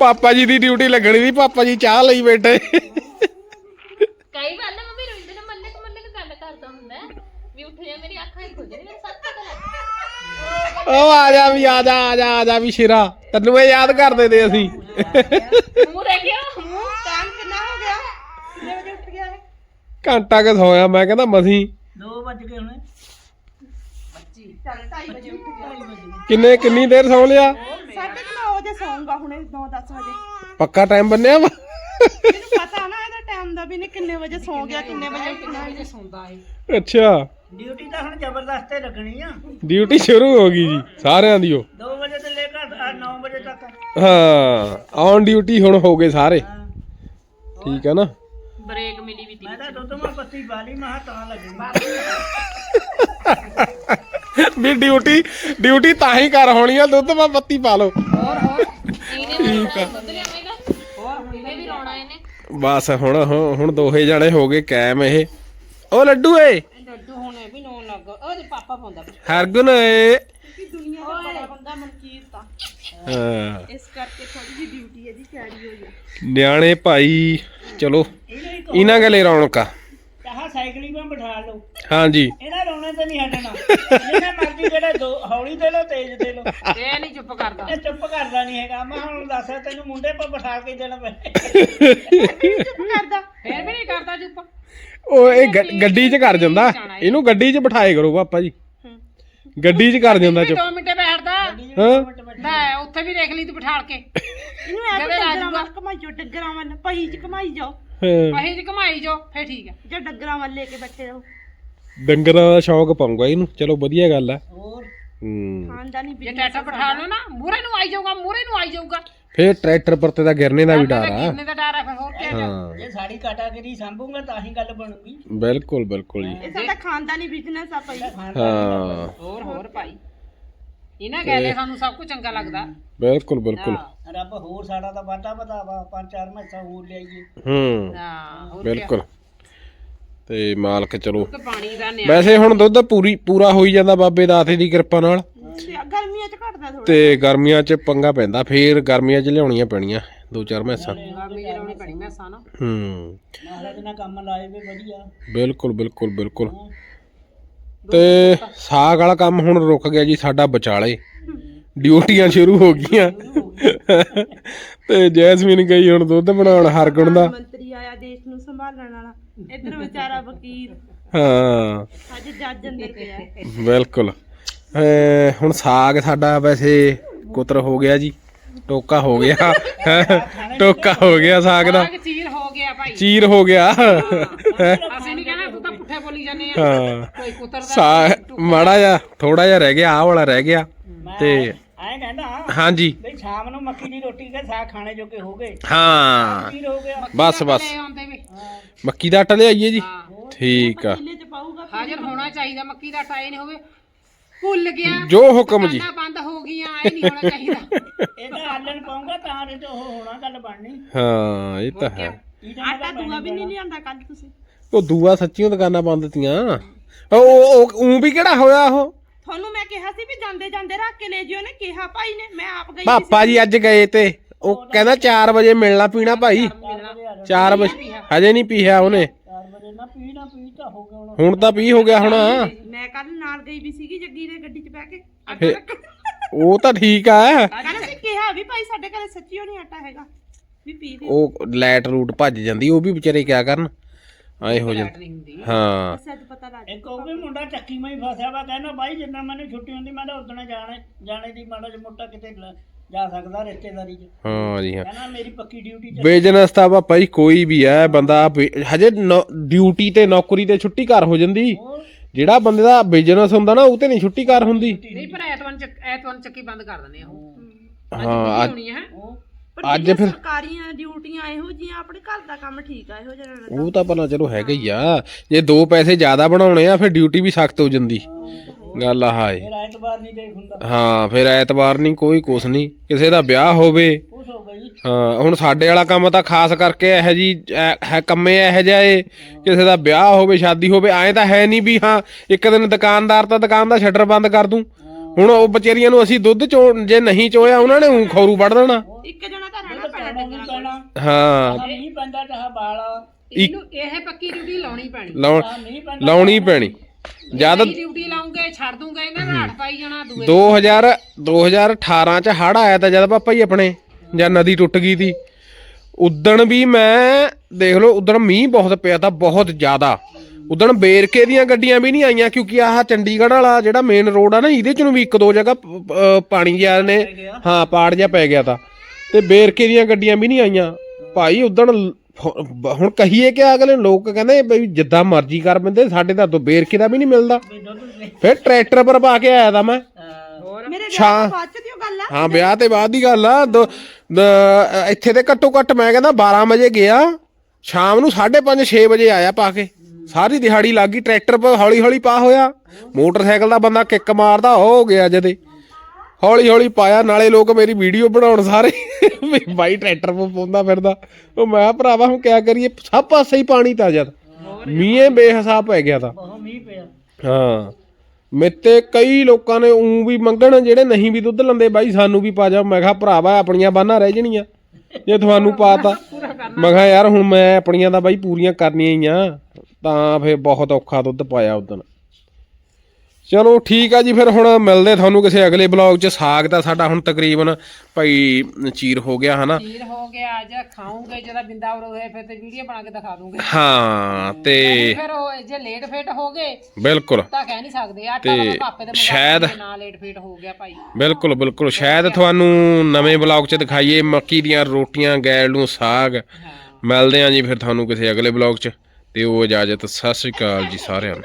ਪਾਪਾ ਜੀ ਦੀ ਡਿਊਟੀ ਲੱਗਣੀ ਸੀ ਪਾਪਾ ਜੀ ਚਾਹ ਲਈ ਬੈਠੇ। ਕਈ ਵਾਰ ਨਾ ਮੰਮੀ ਰੋਂਦੇ ਨੇ ਮੰਨੇ ਕੁ ਮੰਨੇ ਗੱਲ ਕਰਦਾ ਹੁੰਦਾ ਹੈ, ਵੀ ਉੱਠ ਜਾ ਮੇਰੀ ਅੱਖਾਂ ਹੀ ਖੁੱਲ ਜਾਣੀ। ਮੈਨੂੰ ਸੱਚ ਪਤਾ ਲੱਗ ਉਹ ਆ ਜਾ ਵੀ ਆ ਜਾ ਆ ਜਾ ਆ ਜਾ ਵੀ ਸ਼ੇਰਾ। ਤੈਨੂੰ ਇਹ ਯਾਦ ਕਰਦੇ ਤੇ ਅਸੀਂ। ਮੂੰਹ ਰਹਿ ਗਿਆ। ਮੂੰਹ ਟਾਈਮ ਕਿੰਨਾ ਹੋ ਗਿਆ? ਕਿੰਨੇ ਵਜੇ ਉੱਠ ਗਿਆ ਇਹ? ਘੰਟਾ ਕੁ ਸੋਇਆ ਮੈਂ ਕਹਿੰਦਾ ਮਸੀਂ। ਚੱਲ 2:30 ਵਜੇ ਉੱਠ ਗਿਆ। ਕਿੰਨੇ ਕਿੰਨੀ ਦੇਰ ਸੌ ਲਿਆ? ਸਾਢੇ ਕੁ ਨੌ ਵਜੇ ਸੌਂਗਾ ਹੁਣੇ 9-10 ਵਜੇ। ਪੱਕਾ ਟਾਈਮ ਬੰਨਿਆ ਵਾ? ਮੈਨੂੰ ਪਤਾ ਨਾ ਇਹਦਾ ਟਾਈਮ ਦਾ ਵੀ ਨਹੀਂ ਕਿੰਨੇ ਵਜੇ ਸੌਂ ਗਿਆ ਕਿੰਨੇ ਵਜੇ ਉੱਠਣਾ ਇਹ। ਸੌਂਦਾ ਏ ਅੱਛਾ। ਡਿਊਟੀ ਤਾਂ ਹੁਣ ਜ਼ਬਰਦਸਤ ਹੀ ਲੱਗਣੀ ਆ। ਡਿਊਟੀ ਸ਼ੁਰੂ ਹੋ ਗਈ ਜੀ ਸਾਰਿਆਂ ਦੀ ਉਹ। 2 ਵਜੇ ਤੋਂ ਲੈ ਕੇ 9 ਵਜੇ ਤੱਕ। ਹਾਂ ਔਨ ਡਿਊਟੀ ਹੁਣ ਹੋ ਗਏ ਸਾਰੇ। ਠੀਕ ਹੈ ਨਾ? ਬ੍ਰੇਕ ਮਿਲੀ ਵੀ ਤੀ ਮੈਂ ਤਾਂ ਦੁੱਧ ਮਾ ਪੱਤੀ ਬਾਲੀ ਮਾ ਤਾਂ ਲੱਗਣੀ। ਵੀ ਡਿਊਟੀ ਡਿਊਟੀ ਤਾਂ ਹੀ ਕਰ ਹੋਣੀ ਆ ਦੁੱਧ ਮਾ ਬੱਤੀ ਪਾ ਲਓ। ਇਹਨੇ ਠੀਕ ਆ। ਦੁੱਧ ਲਿਆਵੇਂਗਾ? ਇਹਨੇ ਵੀ ਰੋਣਾ ਇਹਨੇ। ਬਸ ਹੁਣ ਹੁਣ ਹੁਣ ਦੋਹੇ ਜਣੇ ਹੋ ਗਏ ਕੈਮ ਇਹ। ਉਹ ਲੱਡੂ ਏ ਡੱਡੂ ਹੁਣੇ ਵੀ ਨੌ ਲੱਗ ਉਹਦੇ ਪਾਪਾ ਪਾਉਂਦਾ ਹਰਗੁਨ ਏ। ਦੁਨੀਆ ਦਾ ਬੜਾ ਬੰਦਾ ਮਨਕੀਰਤ ਆ ਹਾਂ। ਇਸ ਕਰਕੇ ਥੋੜੀ ਜਿਹੀ ਡਿਊਟੀ ਇਹਦੀ ਤਿਆਰੀ ਹੋਈ ਆ। ਨਿਆਣੇ ਭਾਈ ਚਲੋ। ਇਹਨਾਂ ਗਲੇ ਰੌਣਕਾ ਚਾਹ ਸਾਈਕਲਿੰਗ 'ਤੇ ਬਿਠਾ ਲਓ। ਹਾਂਜੀ। ਇਹਨਾਂ ਰੋਣੇ ਤੇ ਨਹੀਂ ਹਟਣਾ। ਜਿੰਨਾ ਮਰਜ਼ੀ ਜਿਹੜਾ ਦੋ ਹੌਲੀ ਦੇ ਲਓ ਤੇਜ਼ ਦੇ ਲਓ। ਇਹ ਨਹੀਂ ਚੁੱਪ ਕਰਦਾ। ਇਹ ਚੁੱਪ ਕਰਦਾ ਨਹੀਂ ਹੈਗਾ। ਮੈਂ ਹੁਣ ਦੱਸ ਤੈਨੂੰ ਮੁੰਡੇ 'ਤੇ ਬਿਠਾ ਕੇ ਦੇਣਾ ਪੈ ਚੁੱਪ ਕਰਦਾ। ਫੇਰ ਵੀ ਨਹੀਂ ਕਰਦਾ ਚੁੱਪ। ਉਹ ਇਹ ਗ- ਗੱਡੀ 'ਚ ਕਰ ਜਾਂਦਾ। ਇਹਨੂੰ ਗੱਡੀ 'ਚ ਬਿਠਾਏ ਕਰੋ ਪਾਪਾ ਜੀ। ਗੱਡੀ 'ਚ ਕਰ ਜਾਂਦਾ ਚੁੱਪ। 2 ਮਿੰਟੇ ਬੈਠਦਾ। ਹਾਂ? ਲੈ ਉੱਥੇ ਵੀ ਦੇਖ ਲਈ ਤੂੰ ਬਿਠਾਲ ਕੇ। ਇਹਨੂੰ ਐ ਡੰਗਰਾਂ ਵੱਲ ਘਮਾਈ ਜਾਓ ਡੰਗਰਾਂ ਵੱਲ। ਪਹੀ ਚ ਘਮਾਈ ਜਾਓ। ਹਾਂ। ਅਸੀਂ ਜੀ ਘਮਾਈ ਜੋ ਫੇਰ ਠੀਕ ਹੈ। ਜਾਂ ਡੰਗਰਾਂ ਵੱਲ ਲੈ ਕੇ ਬੈਠੇ ਰਹੋ। ਡੰਗਰਾਂ ਦਾ ਸ਼ੌਕ ਪਾਉਂਗਾ ਇਹਨੂੰ। ਚਲੋ ਵਧੀਆ ਗੱਲ ਆ ਹੋਰ? ਹੂੰ। ਖਾਨਦਾਨੀ ਜੇ ਬਿਜ਼ਨਸ ਟਰੈਕਟਰ ਬਿਠਾ ਲਓ ਨਾ ਮੂਰੇ ਨੂੰ ਆਈ ਜਾਊਗਾ ਮੂਰੇ ਨੂੰ ਆਈ ਜਾਊਗਾ। ਫੇਰ ਟਰੈਕਟਰ ਪਰ ਤੇ ਦਾ ਗਿਰਨੇ ਦਾ ਵੀ ਡਰ ਆ। ਕਿੰਨੇ ਦਾ ਡਰ ਹੈ ਫਿਰ ਹੋਰ ਕੀ ਹਾਂ। ਜੇ ਸਾਡੀ ਕਾਟਾਗਰੀ ਸੰਭੂਗਾ ਤਾਂ ਹੀ ਗੱਲ ਬਣੂਗੀ। ਬਿਲਕੁਲ ਬਿਲਕੁਲ ਜੀ। ਇਹ ਸਾਡਾ ਖਾਨਦਾਨੀ ਬਿਜ਼ਨਸ ਆ ਪਈ ਹਾਂ। ਹੋਰ ਹੋਰ ਭਾਈ। ਇਹਨਾਂ ਕਹਿੰਦੇ ਸਾਨੂੰ ਸਭ ਕੁਝ ਚੰਗਾ ਲੱਗਦਾ। ਬਿਲਕੁਲ ਬਿਲਕੁਲ। ਰੱਬ ਹੋਰ ਸਾਡਾ ਤਾਂ ਵਾਧਾ ਵਧਾਵਾ ਪੰਜ ਚਾਰ ਮੈਸਾਂ ਹੋਰ ਲਿਆਈਏ। ਹੂੰ। ਹਾਂ ਹੋਰ ਬਿਲਕੁਲ। ਤੇ ਮਾਲਕ ਚਲੋ। ਤੇ ਪਾਣੀ ਦਾ ਨਿਆ ਵੈਸੇ ਹੁਣ ਦੁੱਧ ਪੂਰੀ ਪੂਰਾ ਹੋਈ ਜਾਂਦਾ ਬਾਬੇ ਦਾਤੇ ਦੀ ਕਿਰਪਾ ਨਾਲ। ਤੇ ਗਰਮੀਆਂ ਚ ਘਟਦਾ ਥੋੜਾ ਤੇ ਗਰਮੀਆਂ 'ਚ ਪੰਗਾ ਪੈਂਦਾ ਫੇਰ ਗਰਮੀਆਂ 'ਚ ਲਿਆਉਣੀਆਂ ਪੈਣੀਆਂ ਦੋ ਚਾਰ ਮੈਸਾਂ। ਗਰਮੀ ਜਲਾਉਣੀ ਪੈਣੀ ਮੈਂ ਸਾਨਾ ਹੂੰ। ਮਹਾਰਾਜ ਨਾਲ ਕੰਮ ਲਾਏ ਵੀ ਵਧੀਆ। ਬਿਲਕੁਲ ਬਿਲਕੁਲ ਬਿਲਕੁਲ। ਤੇ ਸਾਗ ਵਾਲਾ ਕੰਮ ਹੁਣ ਰੁਕ ਗਿਆ ਜੀ ਸਾਡਾ ਵਿਚਾਲੇ। ਡਿਊਟੀਆਂ ਸ਼ੁਰੂ ਹੋ ਗਈਆਂ। ਤੇ ਜੈਸਮੀਨ ਗਈ ਹੁਣ ਦੁੱਧ ਬਣਾਉਣ ਹਰਗੁਣ ਦਾ। ਮੰਤਰੀ ਆਇਆ ਦੇਸ਼ ਨੂੰ ਸੰਭਾਲਣ ਵਾਲਾ। ਇੱਧਰ ਵਿਚਾਰਾ ਵਕੀਲ। ਹਾਂ। ਅੱਜ ਜੱਜ ਅੰਦਰ ਪਿਆ। ਬਿਲਕੁਲ। ਹੁਣ ਸਾਗ ਸਾਡਾ ਵੈਸੇ ਕੁਤਰ ਹੋ ਗਿਆ ਜੀ ਟੋਕਾ ਹੋ ਗਿਆ। ਟੋਕਾ ਹੋ ਗਿਆ ਸਾਗ ਦਾ। ਚੀਰ ਹੋ ਗਿਆ ਭਾਈ। ਚੀਰ ਹੋ ਗਿਆ। ਅਸੀਂ ਨਹੀਂ ਕਹਿਣਾ ਤੂੰ ਤਾਂ ਪੁੱਠੇ ਬੋਲੀ ਜਾਂਦੇ ਆ। ਹਾਂ ਕੋਈ ਕੁਤਰ ਦਾ ਸਾ ਮਾੜਾ ਜਿਹਾ ਥੋੜਾ ਜਿਹਾ ਰਹਿ ਗਿਆ ਆਹ ਵਾਲਾ ਰਹਿ ਗਿਆ। ਤੇ ਐਂ ਕਹਿੰਦਾ ਹਾਂਜੀ। ਬਈ ਸ਼ਾਮ ਨੂੰ ਮੱਕੀ ਦੀ ਰੋਟੀ ਕੇ ਸਾਗ ਖਾਣੇ ਜੋਗੇ ਹੋ ਗਏ। ਹਾਂ। ਕੀ ਹੋ ਗਿਆ। ਬਸ ਬਸ। ਮੱਕੀ ਦਾ ਆਟਾ ਲਿਆਈਏ ਜੀ। ਠੀਕ ਆ। ਹਾਜ਼ਰ ਹੋਣਾ ਚਾਹੀਦਾ ਮੱਕੀ ਦਾ ਟਾਈ ਨਹੀਂ ਹੋਵੇ ਭੁੱਲ ਗਿਆ ਜੋ ਹੁਕਮ ਜੀ। ਦੁਕਾਨਾਂ ਬੰਦ ਹੋ ਗਈਆਂ ਐ ਨਹੀਂ ਹੋਣਾ ਚਾਹੀਦਾ। ਇਹਦਾ ਆਲਣ ਪਾਉਂਗਾ ਤਾਂ ਤੇ ਉਹ ਹੋਣਾ ਗੱਲ ਬਣਨੀ। ਹਾਂ ਇਹ ਤਾਂ ਹੈ। ਤਾਂ ਆਟਾ ਦੂਆ ਵੀ ਨਹੀਂ ਲਿਆਂਦਾ ਕੱਲ ਤੁਸੀਂ। ਉਹ ਦੂਆ ਸੱਚੀਆਂ ਦੁਕਾਨਾਂ ਬੰਦ ਤੀਆਂ। ਉਹ ਉਹ ਵੀ ਕਿਹੜਾ ਹੋਇਆ ਉਹ? ਤੁਹਾਨੂੰ ਮੈਂ ਕਿਹਾ ਸੀ ਵੀ ਜਾਂਦੇ ਜਾਂਦੇ ਰੱਖ ਕੇ ਲੈ ਜਿਓ ਨੇ ਕਿਹਾ ਭਾਈ ਨੇ ਮੈਂ ਆਪ ਗਈ ਪਾਪਾ ਜੀ ਅੱਜ ਗਏ ਤੇ ਉਹ ਕਹਿੰਦਾ 4 ਵਜੇ ਮਿਲਣਾ ਪੀਣਾ ਭਾਈ। 4 ਵਜੇ ਹਜੇ ਨਹੀਂ ਪੀਆ ਉਹਨੇ। 4 ਵਜੇ ਨਾ ਪੀ ਨਾ ਪੀ ਤਾਂ ਹੋ ਗਿਆ ਹੁਣ। ਹੁਣ ਤਾਂ ਪੀ ਹੋ ਗਿਆ ਹੁਣ। ਮੈਂ ਕੱਲ ਨਾਲ ਗਈ ਵੀ ਸੀਗੀ ਜੱਗੀ ਦੇ ਗੱਡੀ 'ਚ ਬਹਿ ਕੇ। ਰੱਖਣ। ਉਹ ਤਾਂ ਠੀਕ ਆ। ਕਹਿੰਦਾ ਸੀ ਕਿਹਾ ਵੀ ਭਾਈ ਸਾਡੇ ਘਰੇ ਸੱਚੀ ਨਹੀਂ ਆਟਾ ਹੈਗਾ। ਵੀ ਪੀ ਦੇ ਉਹ ਲੈਟ ਰੂਟ ਭੱਜ ਜਾਂਦੀ ਉਹ ਵੀ ਵਿਚਾਰੇ ਕਿਆ ਕਰਨ? ਆਏ ਹੋ ਜਾਂਦੇ ਹਾਂ। ਸੱਚ ਪਤਾ ਲੱਗ ਇੱਕ ਉਹ ਵੀ ਮੁੰਡਾ ਚੱਕੀ ਮੈਂ ਹੀ ਫਸਿਆ ਵਾ ਕਹਿੰਦਾ ਬਾਈ ਜਿੰਨਾ ਮੈਨੂੰ ਛੁੱਟੀ ਹੁੰਦੀ ਮੈਂ ਤਾਂ ਉਦਣ ਜਾਣੇ ਜਾਣੇ ਦੀ ਮਾੜਾ ਜਿਹਾ ਮੋਟਾ ਕਿਤੇ ਲ- ਜਾ ਸਕਦਾ ਰਿਸ਼ਤੇਦਾਰੀ 'ਚ। ਹਾਂ ਜੀ ਹਾਂ। ਕਹਿੰਦਾ ਮੇਰੀ ਪੱਕੀ ਡਿਊਟੀ ਚ ਬਿਜ਼ਨਸ ਤਾਂ ਵਾ ਭਾਈ ਕੋਈ ਵੀ ਹੈ ਬੰਦਾ ਬਿ- ਹਜੇ ਡਿਊਟੀ ਤੇ ਨੌਕਰੀ ਤੇ ਛੁੱਟੀ ਘਰ ਹੋ ਜਾਂਦੀ। ਜਿਹੜਾ ਬੰਦੇ ਦਾ ਬਿਜ਼ਨਸ ਹੁੰਦਾ ਨਾ ਉਹ ਤੇ ਨਹੀਂ ਛੁੱਟੀ ਘਰ ਹੁੰਦੀ। ਨਹੀਂ ਪਰ ਐਤਵਾਰ ਚੱਕ ਐਤਵਾਰ ਨੂੰ ਚੱਕੀ ਬੰਦ ਕਰ ਦਿੰਦੇ ਆ ਉਹ। ਹਾਂ। ਅੱਜ ਹੋਣੀ ਹੈ ਪਰ ਅੱਜ ਜਿਹੜੀਆਂ ਫਿਰ- ਸਰਕਾਰੀਆਂ ਡਿਊਟੀਆਂ ਇਹੋ ਜਿਹੀਆਂ ਆਪਣੇ ਘਰ ਦਾ ਕੰਮ ਠੀਕ ਆ ਇਹੋ ਜਿਹਾ ਉਹ ਤਾਂ ਭਲਾ ਚਲੋ ਹੈਗਾ ਹੀ ਆ। ਜੇ ਦੋ ਪੈਸੇ ਜ਼ਿਆਦਾ ਬਣਾਉਣੇ ਆ ਫਿਰ ਡਿਊਟੀ ਵੀ ਸਖਤ ਹੋ ਜਾਂਦੀ। ਗੱਲ ਆਹ ਏ ਫਿਰ ਐਤਵਾਰ ਨਹੀਂ ਦੇਖ ਹੁੰਦਾ। ਹਾਂ ਫਿਰ ਐਤਵਾਰ ਨਹੀਂ ਕੋਈ ਕੁਛ ਨਹੀਂ। ਕਿਸੇ ਦਾ ਵਿਆਹ ਹੋਵੇ। ਹੋ ਗਈ ਹਾਂ ਹੁਣ ਸਾਡੇ ਵਾਲਾ ਕੰਮ ਤਾਂ ਖਾਸ ਕਰਕੇ ਇਹ ਜੀ ਹੈ ਕੰਮੇ ਇਹ ਜਿਹਾ। ਏ ਕਿਸੇ ਦਾ ਵਿਆਹ ਹੋਵੇ ਸ਼ਾਦੀ ਹੋਵੇ ਐਂ ਤਾਂ ਹੈ ਨਹੀਂ ਵੀ ਹਾਂ ਇੱਕ ਦਿਨ ਦੁਕਾਨਦਾਰ ਤਾਂ ਦੁਕਾਨ ਦਾ ਸ਼ਟਰ ਬੰਦ ਕਰ ਦੂੰ। ਹੁਣ ਉਹ ਬਚੇਰੀਆਂ ਨੂੰ ਅਸੀਂ ਦੁੱਧ ਚੋ ਜੇ ਨਹੀਂ ਚੋਇਆ ਉਹਨਾਂ ਨੇ ਊਂ ਖੌਰੂ ਵੱਢ ਦੇਣਾ। ਇੱਕ ਜਣਾ ਤਾਂ ਰਹਿਣਾ ਪੈਣਾ ਪੈਣਾ। ਹਾਂ। ਆਹ ਮੀਂਹ ਪੈਂਦਾ ਚਾਹ ਬਾਲਾ। ਇਹਨੂੰ ਇਹ ਪੱਕੀ ਡਿਊਟੀ ਲਾਉਣੀ ਪੈਣੀ। ਆ ਲਾਉਣੀ ਪੈਣੀ। ਜਦ ਇਹ ਡਿਊਟੀ ਲਾਉਂਗੇ ਛੱਡ ਦੂੰਗੇ ਇਹਨਾਂ ਨੂੰ ਹੱਟ ਪਾਈ ਜਾਣਾ ਦੂਏ 2000 2018 ਚ ਹੜ ਆਇਆ ਤਾਂ ਜਦ ਪਾਪਾ ਜੀ ਆਪਣੇ ਜਾਂ ਨਦੀ ਟੁੱਟ ਗਈ ਸੀ। ਉਦਣ ਵੀ ਮੈਂ ਦੇਖ ਲਓ ਉਦਣ ਮੀਂਹ ਬਹੁਤ ਪਿਆ ਤਾਂ ਬਹੁਤ ਜ਼ਿਆਦਾ। ਉਦਣ ਬੇਰਕੇ ਦੀਆਂ ਗੱਡੀਆਂ ਵੀ ਨਹੀਂ ਆਈਆਂ ਕਿਉਂਕਿ ਆਹ ਚੰਡੀਗੜ੍ਹ ਵਾਲਾ ਜਿਹੜਾ ਮੇਨ ਰੋਡ ਆ ਨਾ ਇਹਦੇ ਚ ਨੂੰ ਵੀ ਇੱਕ ਦੋ ਜਗ੍ਹਾ ਪਾਣੀ ਜਿਹਾ ਨੇ ਹਾਂ ਪਾੜ ਜਿਹਾ ਪੈ ਗਿਆ ਤਾਂ। ਤੇ ਬੇਰਕੇ ਦੀਆਂ ਗੱਡੀਆਂ ਵੀ ਨਹੀਂ ਆਈਆਂ। ਭਾਈ ਉਦਣ ਹੁਣ ਕਹੀਏ ਕਿ ਅਗਲੇ ਲੋਕ ਕਹਿੰਦੇ ਬਈ ਜਿੱਦਾਂ ਮਰਜ਼ੀ ਕਰ ਬੰਦੇ ਸਾਡੇ ਤਾਂ ਤੋਂ ਬੇਰਕੇ ਦਾ ਵੀ ਨਹੀਂ ਮਿਲਦਾ। ਫਿਰ ਟਰੈਕਟਰ ਪਰ ਪਾ ਕੇ ਆਇਆ ਤਾਂ ਮੈਂ। ਮੇਰੇ ਵਿਆਹ ਛਾਂ। ਤੋਂ ਬਾਅਦ ਚ ਦੀ ਉਹ ਗੱਲ ਆ? ਹਾਂ ਵਿਆਹ ਤੇ ਬਾਅਦ ਦੀ ਗੱਲ ਆ। ਇੱਥੇ ਤੇ ਘੱਟੋ ਘੱਟ ਮੈਂ ਕਹਿੰਦਾ 12 ਵਜੇ ਗਿਆ। ਸ਼ਾਮ ਨੂੰ 5:30 6 ਵਜੇ ਆਇਆ ਪਾ ਕੇ। ਸਾਰੀ ਦਿਹਾੜੀ ਲੱਗ ਗਈ ਟਰੈਕਟਰ ਪਰ ਹੌਲੀ ਹੌਲੀ ਪਾ ਹੋਇਆ। ਮੋਟਰਸਾਈਕਲ ਦਾ ਬੰਦਾ ਕਿੱਕ ਮਾਰਦਾ ਉਹ ਹੋ ਗਿਆ ਜਦੇ। ਹੌਲੀ ਹੌਲੀ ਪਾਇਆ ਨਾਲੇ ਲੋਕ ਮੇਰੀ ਵੀਡੀਓ ਬਣਾਉਣ ਸਾਰੇ। ਵੀ ਬਾਈ ਟਰੈਕਟਰ ਪਰ ਪਾਉਂਦਾ ਫਿਰਦਾ। ਉਹ ਮੈਂ ਕਿਹਾ ਭਰਾਵਾ ਹੁਣ ਕਿਆ ਕਰੀਏ? ਸਭ ਪਾਸੇ ਹੀ ਪਾਣੀ ਤਾਂ ਜਦ ਮੀਂਹ ਬੇਹਿਸਾਬ ਪੈ ਗਿਆ ਤਾਂ। ਬਹੁਤ ਮੀਂਹ ਪਿਆ। ਹਾਂ। ਮੇਤੇ ਕਈ ਲੋਕਾਂ ਨੇ ਉਂ ਵੀ ਮੰਗਣ ਜਿਹੜੇ ਨਹੀਂ ਵੀ ਦੁੱਧ ਲੰਦੇ। ਬਾਈ ਸਾਨੂੰ ਵੀ ਪਾ ਜਾ। ਮੈਂ ਕਿਹਾ ਭਰਾਵਾ ਆਪਣੀਆਂ ਬਾਨਾਂ ਰਹਿ ਜਣੀਆਂ। ਜੇ ਤੁਹਾਨੂੰ ਪਾਤਾ। ਮੈਂ ਕਿਹਾ ਯਾਰ ਹੁਣ ਮੈਂ ਆਪਣੀਆਂ ਤਾਂ ਬਾਈ ਪੂਰੀਆਂ ਕਰਨੀਆਂ ਹੀ ਆ। ਤਾਂ ਫੇਰ ਬਹੁਤ ਔਖਾ ਦੁੱਧ ਪਾਇਆ ਉਦੋਂ। ਚਲੋ ਠੀਕ ਆ ਜੀ ਫਿਰ ਹੁਣ ਮਿਲਦੇ ਤੁਹਾਨੂੰ ਕਿਸੇ ਅਗਲੇ ਬਲੌਗ 'ਚ। ਸਾਗ ਤਾਂ ਸਾਡਾ ਹੁਣ ਤਕਰੀਬਨ ਭਾਈ ਚੀਰ ਹੋ ਗਿਆ ਹਨਾ? ਖੀਰ ਹੋ ਗਿਆ ਅੱਜ ਖਾਉਂਗੇ ਜਦੋਂ ਬਿੰਦਾ ਉਰ ਹੋਏ ਫਿਰ ਤੇ ਵੀਡੀਓ ਬਣਾ ਕੇ ਦਿਖਾ ਦੂੰਗੇ। ਹਾਂ ਤੇ ਫਿਰ ਉਹ ਜੇ ਲੇਟ ਫੇਟ ਹੋ ਗਏ ਬਿਲਕੁਲ। ਤਾਂ ਕਹਿ ਨਹੀਂ ਸਕਦੇ ਆਟਾ ਤੇ ਵਾਲਾ ਪਾਪੇ ਦੇ ਸ਼ਾਇਦ- ਨਾ ਲੇਟ ਫੇਟ ਹੋ ਗਿਆ ਭਾਈ। ਬਿਲਕੁਲ ਬਿਲਕੁਲ। ਸ਼ਾਇਦ ਤੁਹਾਨੂੰ ਨਵੇਂ ਬਲੌਗ 'ਚ ਦਿਖਾਈਏ ਮੱਕੀ ਦੀਆਂ ਰੋਟੀਆਂ ਗੈਲ ਨੂੰ ਸਾਗ। ਮਿਲਦੇ ਆਂ ਜੀ ਫਿਰ ਤੁਹਾਨੂੰ ਕਿਸੇ ਅਗਲੇ ਬਲੌਗ 'ਚ। ਤੇ ਉਹ ਇਜਾਜ਼ਤ ਸਤਿ ਸ਼੍ਰੀ ਅਕਾਲ ਜੀ ਸਾਰਿਆਂ ਨੂੰ।